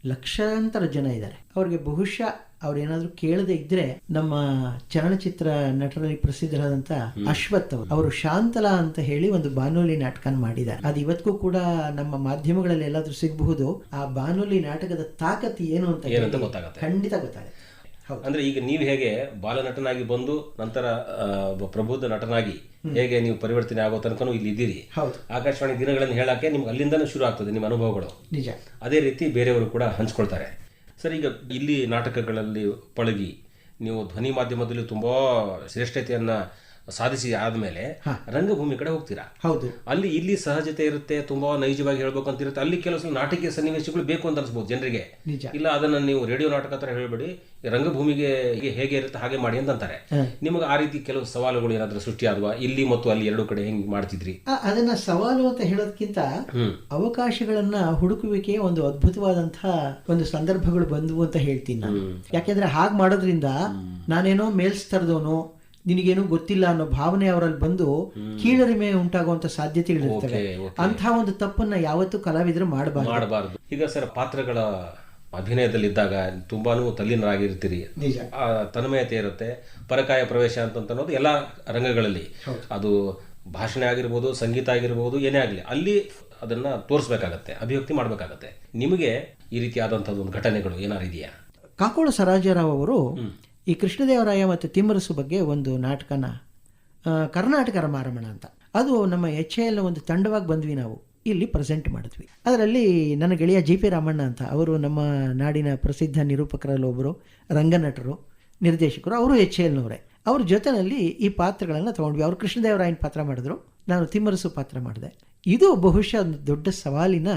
ಲಕ್ಷಾಂತರ ಜನ ಇದ್ದಾರೆ. ಅವ್ರಿಗೆ ಬಹುಶಃ ಅವ್ರೇನಾದ್ರೂ ಕೇಳದೆ ಇದ್ರೆ ನಮ್ಮ ಚಲನಚಿತ್ರ ನಟರಲ್ಲಿ ಪ್ರಸಿದ್ಧರಾದಂತ ಅಶ್ವಥ್ ಅವರು. ಅವರು ಶಾಂತಲಾ ಅಂತ ಹೇಳಿ ಒಂದು ಬಾನುಲಿ ನಾಟಕ ಮಾಡಿದ್ದಾರೆ. ಅದು ಇವತ್ತಿಗೂ ಕೂಡ ನಮ್ಮ ಮಾಧ್ಯಮಗಳಲ್ಲಿ ಎಲ್ಲಾದ್ರೂ ಸಿಗಬಹುದು. ಆ ಬಾನುಲಿ ನಾಟಕದ ತಾಕತ್ ಏನು ಅಂತ. ಖಂಡಿತ ಗೊತ್ತಾಗುತ್ತೆ. ಅಂದ್ರೆ ಈಗ ನೀವು ಹೇಗೆ ಬಾಲನಟನಾಗಿ ಬಂದು ನಂತರ ಪ್ರಬುದ್ಧ ನಟನಾಗಿ ಹೇಗೆ ನೀವು ಪರಿವರ್ತನೆ ಆಗೋ ತನಕನೂ ಇಲ್ಲಿ ಇದ್ದೀರಿ. ಆಕಾಶವಾಣಿ ದಿನಗಳನ್ನು ಹೇಳಕ್ಕೆ ನಿಮ್ಗೆ ಅಲ್ಲಿಂದನೇ ಶುರು ಆಗ್ತದೆ ನಿಮ್ಮ ಅನುಭವಗಳು. ನಿಜ. ಅದೇ ರೀತಿ ಬೇರೆಯವರು ಕೂಡ ಹಂಚ್ಕೊಳ್ತಾರೆ. ಸರ್ ಈಗ ಇಲ್ಲಿ ನಾಟಕಗಳಲ್ಲಿ ಪಳಗಿ ನೀವು ಧ್ವನಿ ಮಾಧ್ಯಮದಲ್ಲಿ ತುಂಬಾ ಶ್ರೇಷ್ಠತೆಯನ್ನ ಸಾಧಿಸಿ ಆದ್ಮೇಲೆ ರಂಗಭೂಮಿ ಕಡೆ ಹೋಗ್ತೀರಾ? ಹೌದು. ಅಲ್ಲಿ ಇಲ್ಲಿ ಸಹಜತೆ ಇರುತ್ತೆ ತುಂಬಾ ನೈಜವಾಗಿ ಹೇಳ್ಬೇಕು ಅಂತ ಇರುತ್ತೆ. ಅಲ್ಲಿ ಕೆಲವು ಸಲ ನಾಟಕೀಯ ಸನ್ನಿವೇಶಗಳು ಬೇಕು ಅಂತ ಅನ್ಸ್ಬೋದು ಜನರಿಗೆ. ಇಲ್ಲ ಅದನ್ನ ನೀವು ರೇಡಿಯೋ ನಾಟಕ ತರ ಹೇಳ್ಬೇಡಿ ರಂಗಭೂಮಿಗೆ ಹೇಗೆ ಇರುತ್ತೆ ಹಾಗೆ ಮಾಡಿ ಅಂತ ಅಂತಾರೆ ನಿಮಗೆ ಆ ರೀತಿ ಕೆಲವು ಸವಾಲುಗಳು ಏನಾದ್ರೂ ಸೃಷ್ಟಿ ಆದ್ವಾ? ಇಲ್ಲಿ ಮತ್ತು ಅಲ್ಲಿ ಎರಡು ಕಡೆ ಹೆಂಗ್ ಮಾಡ್ತಿದ್ರಿ? ಅದನ್ನ ಸವಾಲು ಅಂತ ಹೇಳೋದಕ್ಕಿಂತ ಅವಕಾಶಗಳನ್ನ ಹುಡುಕುವಿಕೆ ಒಂದು ಅದ್ಭುತವಾದಂತಹ ಒಂದು ಸಂದರ್ಭಗಳು ಬಂದವು ಅಂತ ಹೇಳ್ತೀನಿ ನಾನು. ಯಾಕೆಂದ್ರೆ ಹಾಗೆ ಮಾಡೋದ್ರಿಂದ ನಾನೇನೋ ಮೇಲ್ಸ್ತರದವನು ನಿನಗೇನು ಗೊತ್ತಿಲ್ಲ ಅನ್ನೋ ಭಾವನೆ ಅವರಲ್ಲಿ ಬಂದು ಕೀಳರಿಮೆ ಉಂಟಾಗುವಂತ ಸಾಧ್ಯತೆಗಳಿರ್ತವೆ. ಅಂತಹ ಒಂದು ತಪ್ಪನ್ನ ಯಾವತ್ತು ಕಲಾವಿದರು ಮಾಡಬಾರ್ದು. ಮಾಡಬಾರದು. ಈಗ ಸರ್ ಪಾತ್ರಗಳ ಅಭಿನಯದಲ್ಲಿದ್ದಾಗ ತುಂಬಾನು ತಲ್ಲೀನರಾಗಿರ್ತೀರಿ. ತನ್ಮಯತೆ ಇರುತ್ತೆ ಪರಕಾಯ ಪ್ರವೇಶ ಅಂತ ಅನ್ನೋದು ಎಲ್ಲ ರಂಗಗಳಲ್ಲಿ. ಅದು ಭಾಷಣ ಆಗಿರ್ಬೋದು ಸಂಗೀತ ಆಗಿರ್ಬೋದು ಏನೇ ಆಗಲಿ ಅಲ್ಲಿ ಅದನ್ನ ತೋರಿಸ್ಬೇಕಾಗತ್ತೆ ಅಭಿವ್ಯಕ್ತಿ ಮಾಡಬೇಕಾಗತ್ತೆ. ನಿಮಗೆ ಈ ರೀತಿಯಾದಂಥದ್ದು ಒಂದು ಘಟನೆಗಳು ಏನಾರು ಇದೆಯಾ? ಕಾಕೋಳ ಸರಾಜರಾವ್ ಅವರು ಈ ಕೃಷ್ಣದೇವರಾಯ ಮತ್ತು ತಿಮ್ಮರಸು ಬಗ್ಗೆ ಒಂದು ನಾಟಕನ ಕರ್ನಾಟಕ ರಮಾರಮಣ ಅಂತ. ಅದು ನಮ್ಮ ಎಚ್ ಎಲ್ ಒಂದು ತಂಡವಾಗಿ ಬಂದ್ವಿ ನಾವು. ಇಲ್ಲಿ ಪ್ರೆಸೆಂಟ್ ಮಾಡಿದ್ವಿ. ಅದರಲ್ಲಿ ನನ್ನ ಗೆಳೆಯ ಜಿ ಪಿ ರಾಮಣ್ಣ ಅಂತ, ಅವರು ನಮ್ಮ ನಾಡಿನ ಪ್ರಸಿದ್ಧ ನಿರೂಪಕರಲ್ಲಿ ಒಬ್ಬರು, ರಂಗನಟರು, ನಿರ್ದೇಶಕರು, ಅವರು ಎಚ್ ಎಲ್ನವರೇ ಅವ್ರ ಜೊತೆಯಲ್ಲಿ ಈ ಪಾತ್ರಗಳನ್ನು ತೊಗೊಂಡ್ವಿ. ಅವರು ಕೃಷ್ಣದೇವರಾಯನ ಪಾತ್ರ ಮಾಡಿದ್ರು, ನಾನು ತಿಮ್ಮರಸು ಪಾತ್ರ ಮಾಡಿದೆ. ಇದು ಬಹುಶಃ ಒಂದು ದೊಡ್ಡ ಸವಾಲಿನ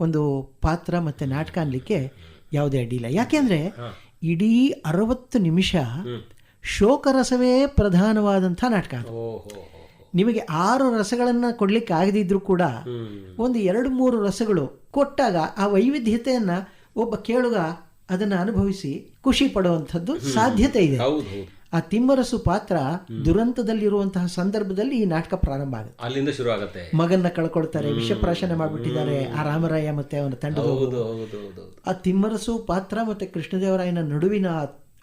ಒಂದು ಪಾತ್ರ ಮತ್ತು ನಾಟಕ ಅನ್ನಲಿಕ್ಕೆ ಯಾವುದೇ ಅಡ್ಡಿಲ್ಲ ಯಾಕೆಂದ್ರೆ ಇಡೀ ಅರವತ್ತು ನಿಮಿಷ ಶೋಕರಸವೇ ಪ್ರಧಾನವಾದಂಥ ನಾಟಕ ಅದು. ನಿಮಗೆ ಆರು ರಸಗಳನ್ನು ಕೊಡ್ಲಿಕ್ಕೆ ಆಗದಿದ್ರೂ ಕೂಡ ಒಂದು ಎರಡು ಮೂರು ರಸಗಳು ಕೊಟ್ಟಾಗ ಆ ವೈವಿಧ್ಯತೆಯನ್ನು ಒಬ್ಬ ಕೇಳುಗ ಅದನ್ನು ಅನುಭವಿಸಿ ಖುಷಿ ಪಡುವಂಥದ್ದು ಸಾಧ್ಯತೆ ಇದೆ. ಆ ತಿಮ್ಮರಸು ಪಾತ್ರ ದುರಂತದಲ್ಲಿರುವಂತಹ ಸಂದರ್ಭದಲ್ಲಿ ಈ ನಾಟಕ ಪ್ರಾರಂಭ ಆಗುತ್ತೆ. ಅಲ್ಲಿಂದ ಶುರು ಆಗುತ್ತೆ. ಮಗನ್ನ ಕಳ್ಕೊಳ್ತಾರೆ ವಿಷಪ್ರಾಶನ ಮಾಡ್ಬಿಟ್ಟಿದ್ದಾರೆ ಆ ರಾಮರಾಯ ಮತ್ತೆ ಅವನ ತಂಡ ಆ ತಿಮ್ಮರಸು ಪಾತ್ರ ಮತ್ತೆ ಕೃಷ್ಣದೇವರಾಯನ ನಡುವಿನ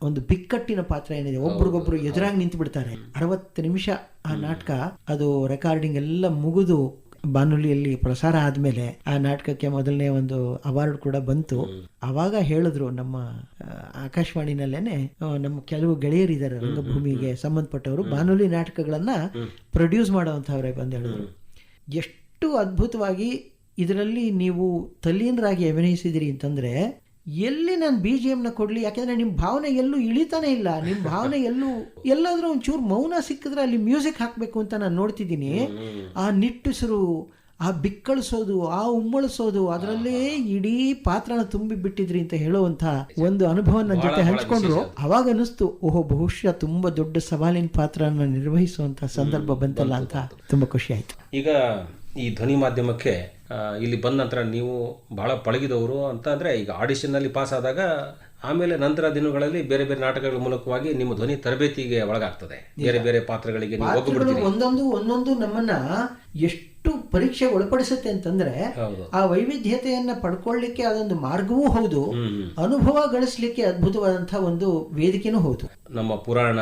ಒಂದು ಬಿಕ್ಕಟ್ಟಿನ ಪಾತ್ರ ಏನಿದೆ ಒಬ್ರಿಗೊಬ್ರು ಎದುರಾಗಿ ನಿಂತು ಬಿಡ್ತಾರೆ ಅರವತ್ತು ನಿಮಿಷ ಆ ನಾಟಕ ಅದು ರೆಕಾರ್ಡಿಂಗ್ ಎಲ್ಲ ಮುಗಿದು ಬಾನುಲಿಯಲ್ಲಿ ಪ್ರಸಾರ ಆದ್ಮೇಲೆ ಆ ನಾಟಕಕ್ಕೆ ಮೊದಲನೇ ಒಂದು ಅವಾರ್ಡ್ ಕೂಡ ಬಂತು. ಅವಾಗ ಹೇಳಿದ್ರು ನಮ್ಮ ಆಕಾಶವಾಣಿನಲ್ಲೇನೆ ನಮ್ಮ ಕೆಲವು ಗೆಳೆಯರಿದ್ದಾರೆ ರಂಗಭೂಮಿಗೆ ಸಂಬಂಧಪಟ್ಟವರು ಬಾನುಲಿ ನಾಟಕಗಳನ್ನ ಪ್ರೊಡ್ಯೂಸ್ ಮಾಡುವಂತವ್ರೆ ಬಂದು ಹೇಳಿದ್ರು. ಎಷ್ಟು ಅದ್ಭುತವಾಗಿ ಇದರಲ್ಲಿ ನೀವು ತಲ್ಲೀನರಾಗಿ ಅಭಿನಯಿಸಿದಿರಿ ಅಂತಂದ್ರೆ ಎಲ್ಲಿ ನಾನು ಬಿ ಜಿ ಎಮ್ನ ಕೊಡ್ಲಿ? ಯಾಕೆಂದರೆ ನಿಮ್ಮ ಭಾವನೆ ಎಲ್ಲೂ ಇಳಿತಾನೆ ಇಲ್ಲ. ನಿಮ್ಮ ಭಾವನೆ ಎಲ್ಲೂ ಎಲ್ಲಾದರೂ ಒಂಚೂರು ಮೌನ ಸಿಕ್ಕಿದ್ರೆ ಅಲ್ಲಿ ಮ್ಯೂಸಿಕ್ ಹಾಕಬೇಕು ಅಂತ ನಾನು ನೋಡ್ತಿದ್ದೀನಿ. ಆ ನಿಟ್ಟುಸರು ಆ ಬಿಕ್ಕಳಿಸೋದು ಆ ಉಮ್ಮಳಿಸೋದು ಅದರಲ್ಲೇ ಇಡೀ ಪಾತ್ರನ ತುಂಬಿ ಬಿಟ್ಟಿದ್ರಿ ಅಂತ ಹೇಳುವಂತ ಒಂದು ಅನುಭವ ನನ್ನ ಜೊತೆ ಹಂಚ್ಕೊಂಡ್ರು. ಅವಾಗ ಅನಿಸ್ತು ಓಹೋ ಬಹುಶಃ ತುಂಬಾ ದೊಡ್ಡ ಸವಾಲಿನ ಪಾತ್ರನ ನಿರ್ವಹಿಸುವಂತ ಸಂದರ್ಭ ಬಂತಲ್ಲ ಅಂತ ತುಂಬಾ ಖುಷಿ ಆಯ್ತು. ಈಗ ಈ ಧ್ವನಿ ಮಾಧ್ಯಮಕ್ಕೆ ಇಲ್ಲಿ ಬಂದ ನಂತರ ನೀವು ಭಾಳ ಪಳಗಿದವರು ಅಂತ ಅಂದರೆ ಈಗ ಆಡಿಷನ್ನಲ್ಲಿ ಪಾಸ್ ಆದಾಗ ಆಮೇಲೆ ನಂತರ ದಿನಗಳಲ್ಲಿ ಬೇರೆ ಬೇರೆ ನಾಟಕಗಳ ಮೂಲಕವಾಗಿ ನಿಮ್ಮ ಧ್ವನಿ ತರಬೇತಿಗೆ ಒಳಗಾಗ್ತದೆ. ಬೇರೆ ಬೇರೆ ಪಾತ್ರಗಳಿಗೆ ನೀವು ಒಂದೊಂದು ಒಂದೊಂದು ನಮ್ಮನ್ನ ಎಷ್ಟು ಪರೀಕ್ಷೆ ಒಳಪಡಿಸುತ್ತೆ ಅಂತಂದ್ರೆ ಆ ವೈವಿಧ್ಯತೆಯನ್ನ ಪಡ್ಕೊಳ್ಳಿಕ್ಕೆ ಅದೊಂದು ಮಾರ್ಗವೂ ಹೌದು. ಅನುಭವ ಗಳಿಸ್ಲಿಕ್ಕೆ ಅದ್ಭುತವಾದಂತಹ ಒಂದು ವೇದಿಕೆನೂ ಹೌದು. ನಮ್ಮ ಪುರಾಣ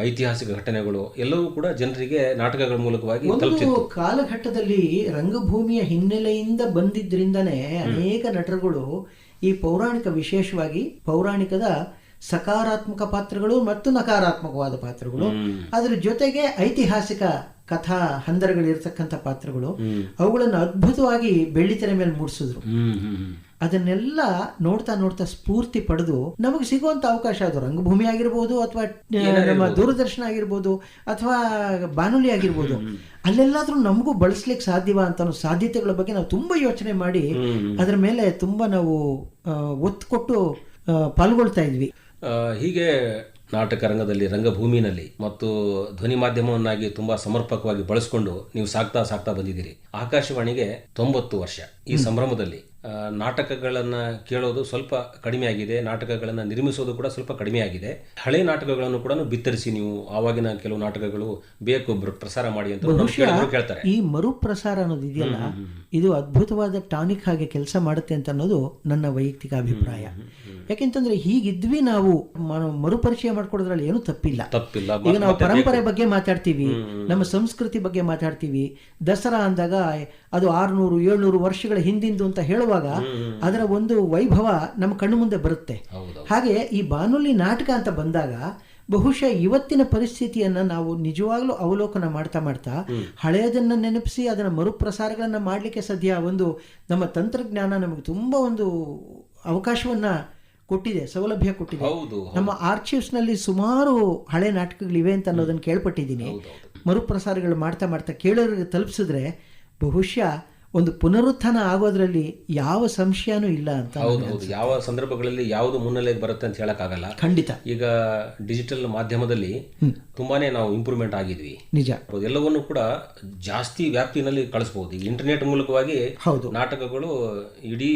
ಐತಿಹಾಸಿಕ ಘಟನೆಗಳು ಎಲ್ಲವೂ ಕೂಡ ಜನರಿಗೆ ನಾಟಕಗಳ ಮೂಲಕವಾಗಿ ಒಂದು ಕಾಲಘಟ್ಟದಲ್ಲಿ ರಂಗಭೂಮಿಯ ಹಿನ್ನೆಲೆಯಿಂದ ಬಂದಿದ್ದರಿಂದನೇ ಅನೇಕ ನಟರುಗಳು ಈ ಪೌರಾಣಿಕ ವಿಶೇಷವಾಗಿ ಪೌರಾಣಿಕದ ಸಕಾರಾತ್ಮಕ ಪಾತ್ರಗಳು ಮತ್ತು ನಕಾರಾತ್ಮಕವಾದ ಪಾತ್ರಗಳು. ಅದರ ಜೊತೆಗೆ ಐತಿಹಾಸಿಕ ಕಥಾ ಹಂದರಗಳಿರ್ತಕ್ಕಂಥ ಪಾತ್ರಗಳು. ಅವುಗಳನ್ನು ಅದ್ಭುತವಾಗಿ ಬೆಳ್ಳಿತೆರೆ ಮೇಲೆ ಮೂಡಿಸಿದ್ರು. ಅದನ್ನೆಲ್ಲ ನೋಡ್ತಾ ನೋಡ್ತಾ ಸ್ಫೂರ್ತಿ ಪಡೆದು ನಮಗೆ ಸಿಗುವಂತ ಅವಕಾಶ ಅದು ರಂಗಭೂಮಿ ಆಗಿರ್ಬೋದು ಅಥವಾ ನಮ್ಮ ದೂರದರ್ಶನ ಆಗಿರ್ಬೋದು ಅಥವಾ ಬಾನುಲಿ ಆಗಿರ್ಬೋದು. ಅಲ್ಲೆಲ್ಲಾದ್ರೂ ನಮಗೂ ಬಳಸ್ಲಿಕ್ಕೆ ಸಾಧ್ಯವ ಅಂತ ಸಾಧ್ಯತೆಗಳ ಬಗ್ಗೆ ನಾವು ತುಂಬಾ ಯೋಚನೆ ಮಾಡಿ ಅದರ ಮೇಲೆ ತುಂಬಾ ನಾವು ಒತ್ತು ಕೊಟ್ಟು ಪಾಲ್ಗೊಳ್ತಾ ಇದ್ವಿ. ಹೀಗೆ ನಾಟಕ ರಂಗದಲ್ಲಿ ರಂಗಭೂಮಿನಲ್ಲಿ ಮತ್ತು ಧ್ವನಿ ಮಾಧ್ಯಮವನ್ನಾಗಿ ತುಂಬಾ ಸಮರ್ಪಕವಾಗಿ ಬಳಸಿಕೊಂಡು ನೀವು ಸಾಕ್ತಾ ಸಾಕ್ತಾ ಬಂದಿದ್ದೀರಿ. ಆಕಾಶವಾಣಿಗೆ ತೊಂಬತ್ತು ವರ್ಷ ಈ ಸಂಭ್ರಮದಲ್ಲಿ. ನಾಟಕಗಳನ್ನು ಕೇಳೋದು ಸ್ವಲ್ಪ ಕಡಿಮೆ ಆಗಿದೆ. ನಾಟಕಗಳನ್ನು ನಿರ್ಮಿಸೋದು ಕೂಡ ಸ್ವಲ್ಪ ಕಡಿಮೆ ಆಗಿದೆ. ಹಳೆ ನಾಟಕಗಳನ್ನು ಕೂಡ ಬಿತ್ತರಿಸಿ ನೀವು ಆವಾಗಿನ ಕೆಲವು ನಾಟಕಗಳು ಬೇಕು ಪ್ರಸಾರ ಮಾಡಿ ಅಂತ ಕೇಳ್ತಾರೆ. ಈ ಮರುಪ್ರಸಾರ ಅನ್ನೋದು ಇದೆಯಲ್ಲ ಇದು ಅದ್ಭುತವಾದ ಟಾನಿಕ್ ಹಾಗೆ ಕೆಲಸ ಮಾಡುತ್ತೆ ಅಂತ ಅನ್ನೋದು ನನ್ನ ವೈಯಕ್ತಿಕ ಅಭಿಪ್ರಾಯ. ಯಾಕೆಂತಂದ್ರೆ ಹೀಗಿದ್ವಿ ನಾವು ಮರುಪರಿಚಯ ಮಾಡ್ಕೊಡೋದ್ರಲ್ಲಿ ಏನು ತಪ್ಪಿಲ್ಲ. ತಪ್ಪಿಲ್ಲ. ಈಗ ನಾವು ಪರಂಪರೆ ಬಗ್ಗೆ ಮಾತಾಡ್ತೀವಿ ನಮ್ಮ ಸಂಸ್ಕೃತಿ ಬಗ್ಗೆ ಮಾತಾಡ್ತೀವಿ. ದಸರಾ ಅಂದಾಗ ಅದು ಆರ್ನೂರು ಏಳ್ನೂರು ವರ್ಷಗಳ ಹಿಂದಿಂದು ಅಂತ ಹೇಳುವಾಗ ಅದರ ಒಂದು ವೈಭವ ನಮ್ಮ ಕಣ್ಣು ಮುಂದೆ ಬರುತ್ತೆ. ಹಾಗೆ ಈ ಬಾನುಲಿ ನಾಟಕ ಅಂತ ಬಂದಾಗ ಬಹುಶಃ ಇವತ್ತಿನ ಪರಿಸ್ಥಿತಿಯನ್ನ ನಾವು ನಿಜವಾಗ್ಲೂ ಅವಲೋಕನ ಮಾಡ್ತಾ ಮಾಡ್ತಾ ಹಳೆಯದನ್ನ ನೆನಪಿಸಿ ಅದನ್ನ ಮರುಪ್ರಸಾರಗಳನ್ನ ಮಾಡಲಿಕ್ಕೆ ಸದ್ಯ ಒಂದು ನಮ್ಮ ತಂತ್ರಜ್ಞಾನ ನಮಗೆ ತುಂಬಾ ಒಂದು ಅವಕಾಶವನ್ನ ಕೊಟ್ಟಿದೆ ಸೌಲಭ್ಯ ಕೊಟ್ಟಿದೆ. ನಮ್ಮ ಆರ್ಚಿವ್ಸ್ನಲ್ಲಿ ಸುಮಾರು ಹಳೆ ನಾಟಕಗಳಿವೆ ಅಂತ ಅನ್ನೋದನ್ನ ಕೇಳ್ಪಟ್ಟಿದ್ದೀನಿ. ಮರುಪ್ರಸಾರಗಳು ಮಾಡ್ತಾ ಮಾಡ್ತಾ ಕೇಳೋರಿಗೆ ತಲುಪಿಸಿದ್ರೆ ಬಹುಶಃ ಒಂದು ಪುನರುತ್ಥಾನ ಆಗೋದ್ರಲ್ಲಿ ಯಾವ ಸಂಶಯನೂ ಇಲ್ಲ ಅಂತ ಹೌದು ಹೌದು. ಯಾವ ಸಂದರ್ಭಗಳಲ್ಲಿ ಯಾವುದು ಮುನ್ನೆಲೆಗೆ ಬರುತ್ತೆ ಅಂತ ಹೇಳಕ್ಕಾಗಲ್ಲ. ಖಂಡಿತ. ಈಗ ಡಿಜಿಟಲ್ ಮಾಧ್ಯಮದಲ್ಲಿ ತುಂಬಾನೇ ನಾವು ಇಂಪ್ರೂವ್ಮೆಂಟ್ ಆಗಿದ್ವಿ. ನಿಜ. ಎಲ್ಲವನ್ನು ಕೂಡ ಜಾಸ್ತಿ ವ್ಯಾಪ್ತಿನಲ್ಲಿ ಕಳಿಸಬಹುದು ಇಂಟರ್ನೆಟ್ ಮೂಲಕವಾಗಿ ಹೌದು. ನಾಟಕಗಳು ಇಡೀ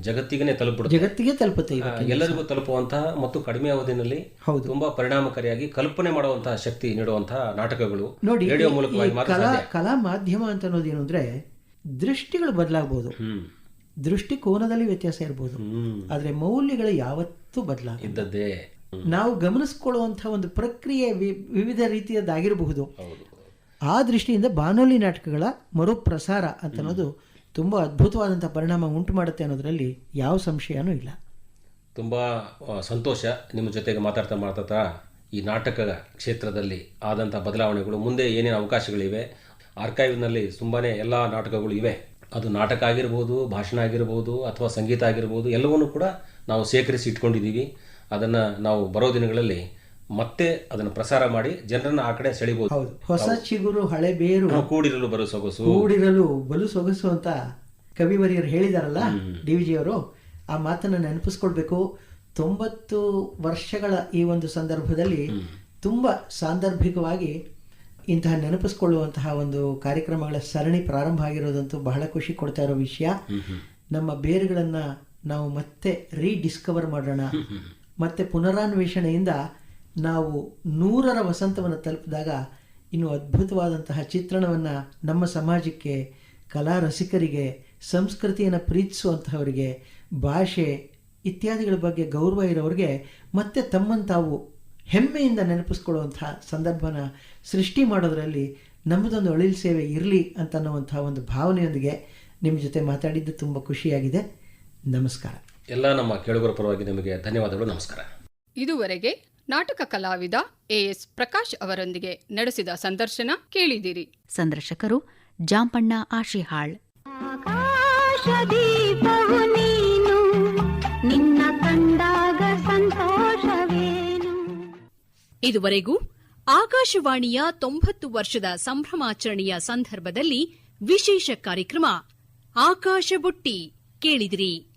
ಜಗತ್ತಿಗೆ ತಲುಪುತ್ತೆ. ಜಗತ್ತಿಗೆ ತಲುಪುತ್ತೆ ಎಲ್ಲರಿಗೂ ತಲುಪುವಂತಹ ಮತ್ತು ಕಡಿಮೆ ಅವಧಿನಲ್ಲಿ ಹೌದು. ತುಂಬಾ ಪರಿಣಾಮಕಾರಿಯಾಗಿ ಕಲ್ಪನೆ ಮಾಡುವಂತಹ ಶಕ್ತಿ ನೀಡುವಂತಹ ನಾಟಕಗಳು ನೋಡಿ ರೇಡಿಯೋ ಮೂಲಕವಾಗಿ ಕಲಾ ಮಾಧ್ಯಮ ಅಂತ ಅನ್ನೋದೇನು ಅಂದ್ರೆ ದೃಷ್ಟಿಗಳು ಬದಲಾಗಬಹುದು ಹ್ಮ್. ದೃಷ್ಟಿಕೋನದಲ್ಲಿ ವ್ಯತ್ಯಾಸ ಇರಬಹುದು ಆದರೆ ಮೌಲ್ಯಗಳು ಯಾವತ್ತೂ ಬದಲಾಗ ಇದ್ದದ್ದೇ. ನಾವು ಗಮನಿಸ್ಕೊಳ್ಳುವಂತಹ ಒಂದು ಪ್ರಕ್ರಿಯೆ ವಿವಿಧ ರೀತಿಯದ್ದಾಗಿರಬಹುದು. ಹೌದು. ಆ ದೃಷ್ಟಿಯಿಂದ ಬಾನೋಲಿ ನಾಟಕಗಳ ಮರುಪ್ರಸಾರ ಅಂತ ಅನ್ನೋದು ತುಂಬಾ ಅದ್ಭುತವಾದಂಥ ಪರಿಣಾಮ ಉಂಟು ಮಾಡುತ್ತೆ ಅನ್ನೋದರಲ್ಲಿ ಯಾವ ಸಂಶಯನೂ ಇಲ್ಲ. ತುಂಬಾ ಸಂತೋಷ ನಿಮ್ಮ ಜೊತೆಗೆ ಮಾತಾಡ್ತಾ ಮಾತಾಡ್ತಾ ಈ ನಾಟಕ ಕ್ಷೇತ್ರದಲ್ಲಿ ಆದಂಥ ಬದಲಾವಣೆಗಳು ಮುಂದೆ ಏನೇನು ಅವಕಾಶಗಳಿವೆ ಆರ್ಕೈವ್ನಲ್ಲಿ ತುಂಬಾನೇ ಎಲ್ಲ ನಾಟಕಗಳು ಇವೆ. ಅದು ನಾಟಕ ಆಗಿರ್ಬೋದು ಭಾಷಣ ಆಗಿರ್ಬೋದು ಅಥವಾ ಸಂಗೀತ ಆಗಿರ್ಬೋದು ಎಲ್ಲವನ್ನೂ ಕೂಡ ನಾವು ಶೇಖರಿಸಿ ಇಟ್ಕೊಂಡಿದ್ದೀವಿ. ಅದನ್ನು ನಾವು ಬರೋ ದಿನಗಳಲ್ಲಿ ಮತ್ತೆ ಅದನ್ನು ಪ್ರಸಾರ ಮಾಡಿ ಜನರನ್ನ ಆ ಕಡೆ ಸೆಳಿಬಹುದು ಹೌದು. ಹೊಸ ಚಿಗುರು ಹಳೆ ಬೇರು ಕೂಡಿರಲು ಬಲು ಸೊಗಸು. ಕೂಡಿರಲು ಬಲು ಸೊಗಸು ಅಂತ ಕವಿವರಿಯರು ಹೇಳಿದಾರಲ್ಲ ಡಿ ವಿ ಜಿಯವರು ಆ ಮಾತನ್ನು ನೆನಪಿಸ್ಕೊಳ್ಬೇಕು. ತೊಂಬತ್ತು ವರ್ಷಗಳ ಈ ಒಂದು ಸಂದರ್ಭದಲ್ಲಿ ತುಂಬ ಸಾಂದರ್ಭಿಕವಾಗಿ ಇಂತಹ ನೆನಪಿಸ್ಕೊಳ್ಳುವಂತಹ ಒಂದು ಕಾರ್ಯಕ್ರಮಗಳ ಸರಣಿ ಪ್ರಾರಂಭ ಆಗಿರೋದಂತೂ ಬಹಳ ಖುಷಿ ಕೊಡ್ತಾ ಇರೋ ವಿಷಯ. ನಮ್ಮ ಬೇರುಗಳನ್ನು ನಾವು ಮತ್ತೆ ರೀಡಿಸ್ಕವರ್ ಮಾಡೋಣ. ಮತ್ತೆ ಪುನರಾನ್ವೇಷಣೆಯಿಂದ ನಾವು ನೂರರ ವಸಂತವನ್ನು ತಲುಪಿದಾಗ ಇನ್ನು ಅದ್ಭುತವಾದಂತಹ ಚಿತ್ರಣವನ್ನು ನಮ್ಮ ಸಮಾಜಕ್ಕೆ ಕಲಾ ರಸಿಕರಿಗೆ ಸಂಸ್ಕೃತಿಯನ್ನು ಪ್ರೀತಿಸುವಂತಹವರಿಗೆ ಭಾಷೆ ಇತ್ಯಾದಿಗಳ ಬಗ್ಗೆ ಗೌರವ ಇರೋರಿಗೆ ಮತ್ತೆ ತಮ್ಮನ್ನು ತಾವು ಹೆಮ್ಮೆಯಿಂದ ನೆನಪಿಸ್ಕೊಳ್ಳುವಂತಹ ಸಂದರ್ಭನ ಸೃಷ್ಟಿ ಮಾಡೋದರಲ್ಲಿ ನಮ್ಮದೊಂದು ಅಳಿಲ್ ಸೇವೆ ಇರಲಿ ಅಂತನ್ನುವಂಥ ಒಂದು ಭಾವನೆಯೊಂದಿಗೆ ನಿಮ್ಮ ಜೊತೆ ಮಾತಾಡಿದ್ದು ತುಂಬ ಖುಷಿಯಾಗಿದೆ. ನಮಸ್ಕಾರ. ಎಲ್ಲ ನಮ್ಮ ಕೇಳುಗರ ಪರವಾಗಿ ನಿಮಗೆ ಧನ್ಯವಾದಗಳು. ನಮಸ್ಕಾರ. ಇದುವರೆಗೆ ನಾಟಕ ಕಲಾವಿದ ಎಎಸ್ ಪ್ರಕಾಶ್ ಅವರೊಂದಿಗೆ ನಡೆಸಿದ ಸಂದರ್ಶನ ಕೇಳಿದಿರಿ. ಸಂದರ್ಶಕರು ಜಾಂಪಣ್ಣ ಆಶಿಹಾಳ್ ಇದುವರೆಗೂ ಆಕಾಶವಾಣಿಯ ತೊಂಬತ್ತು ವರ್ಷದ ಸಂಭ್ರಮಾಚರಣೆಯ ಸಂದರ್ಭದಲ್ಲಿ ವಿಶೇಷ ಕಾರ್ಯಕ್ರಮ ಆಕಾಶ ಬುಟ್ಟಿ ಕೇಳಿದಿರಿ.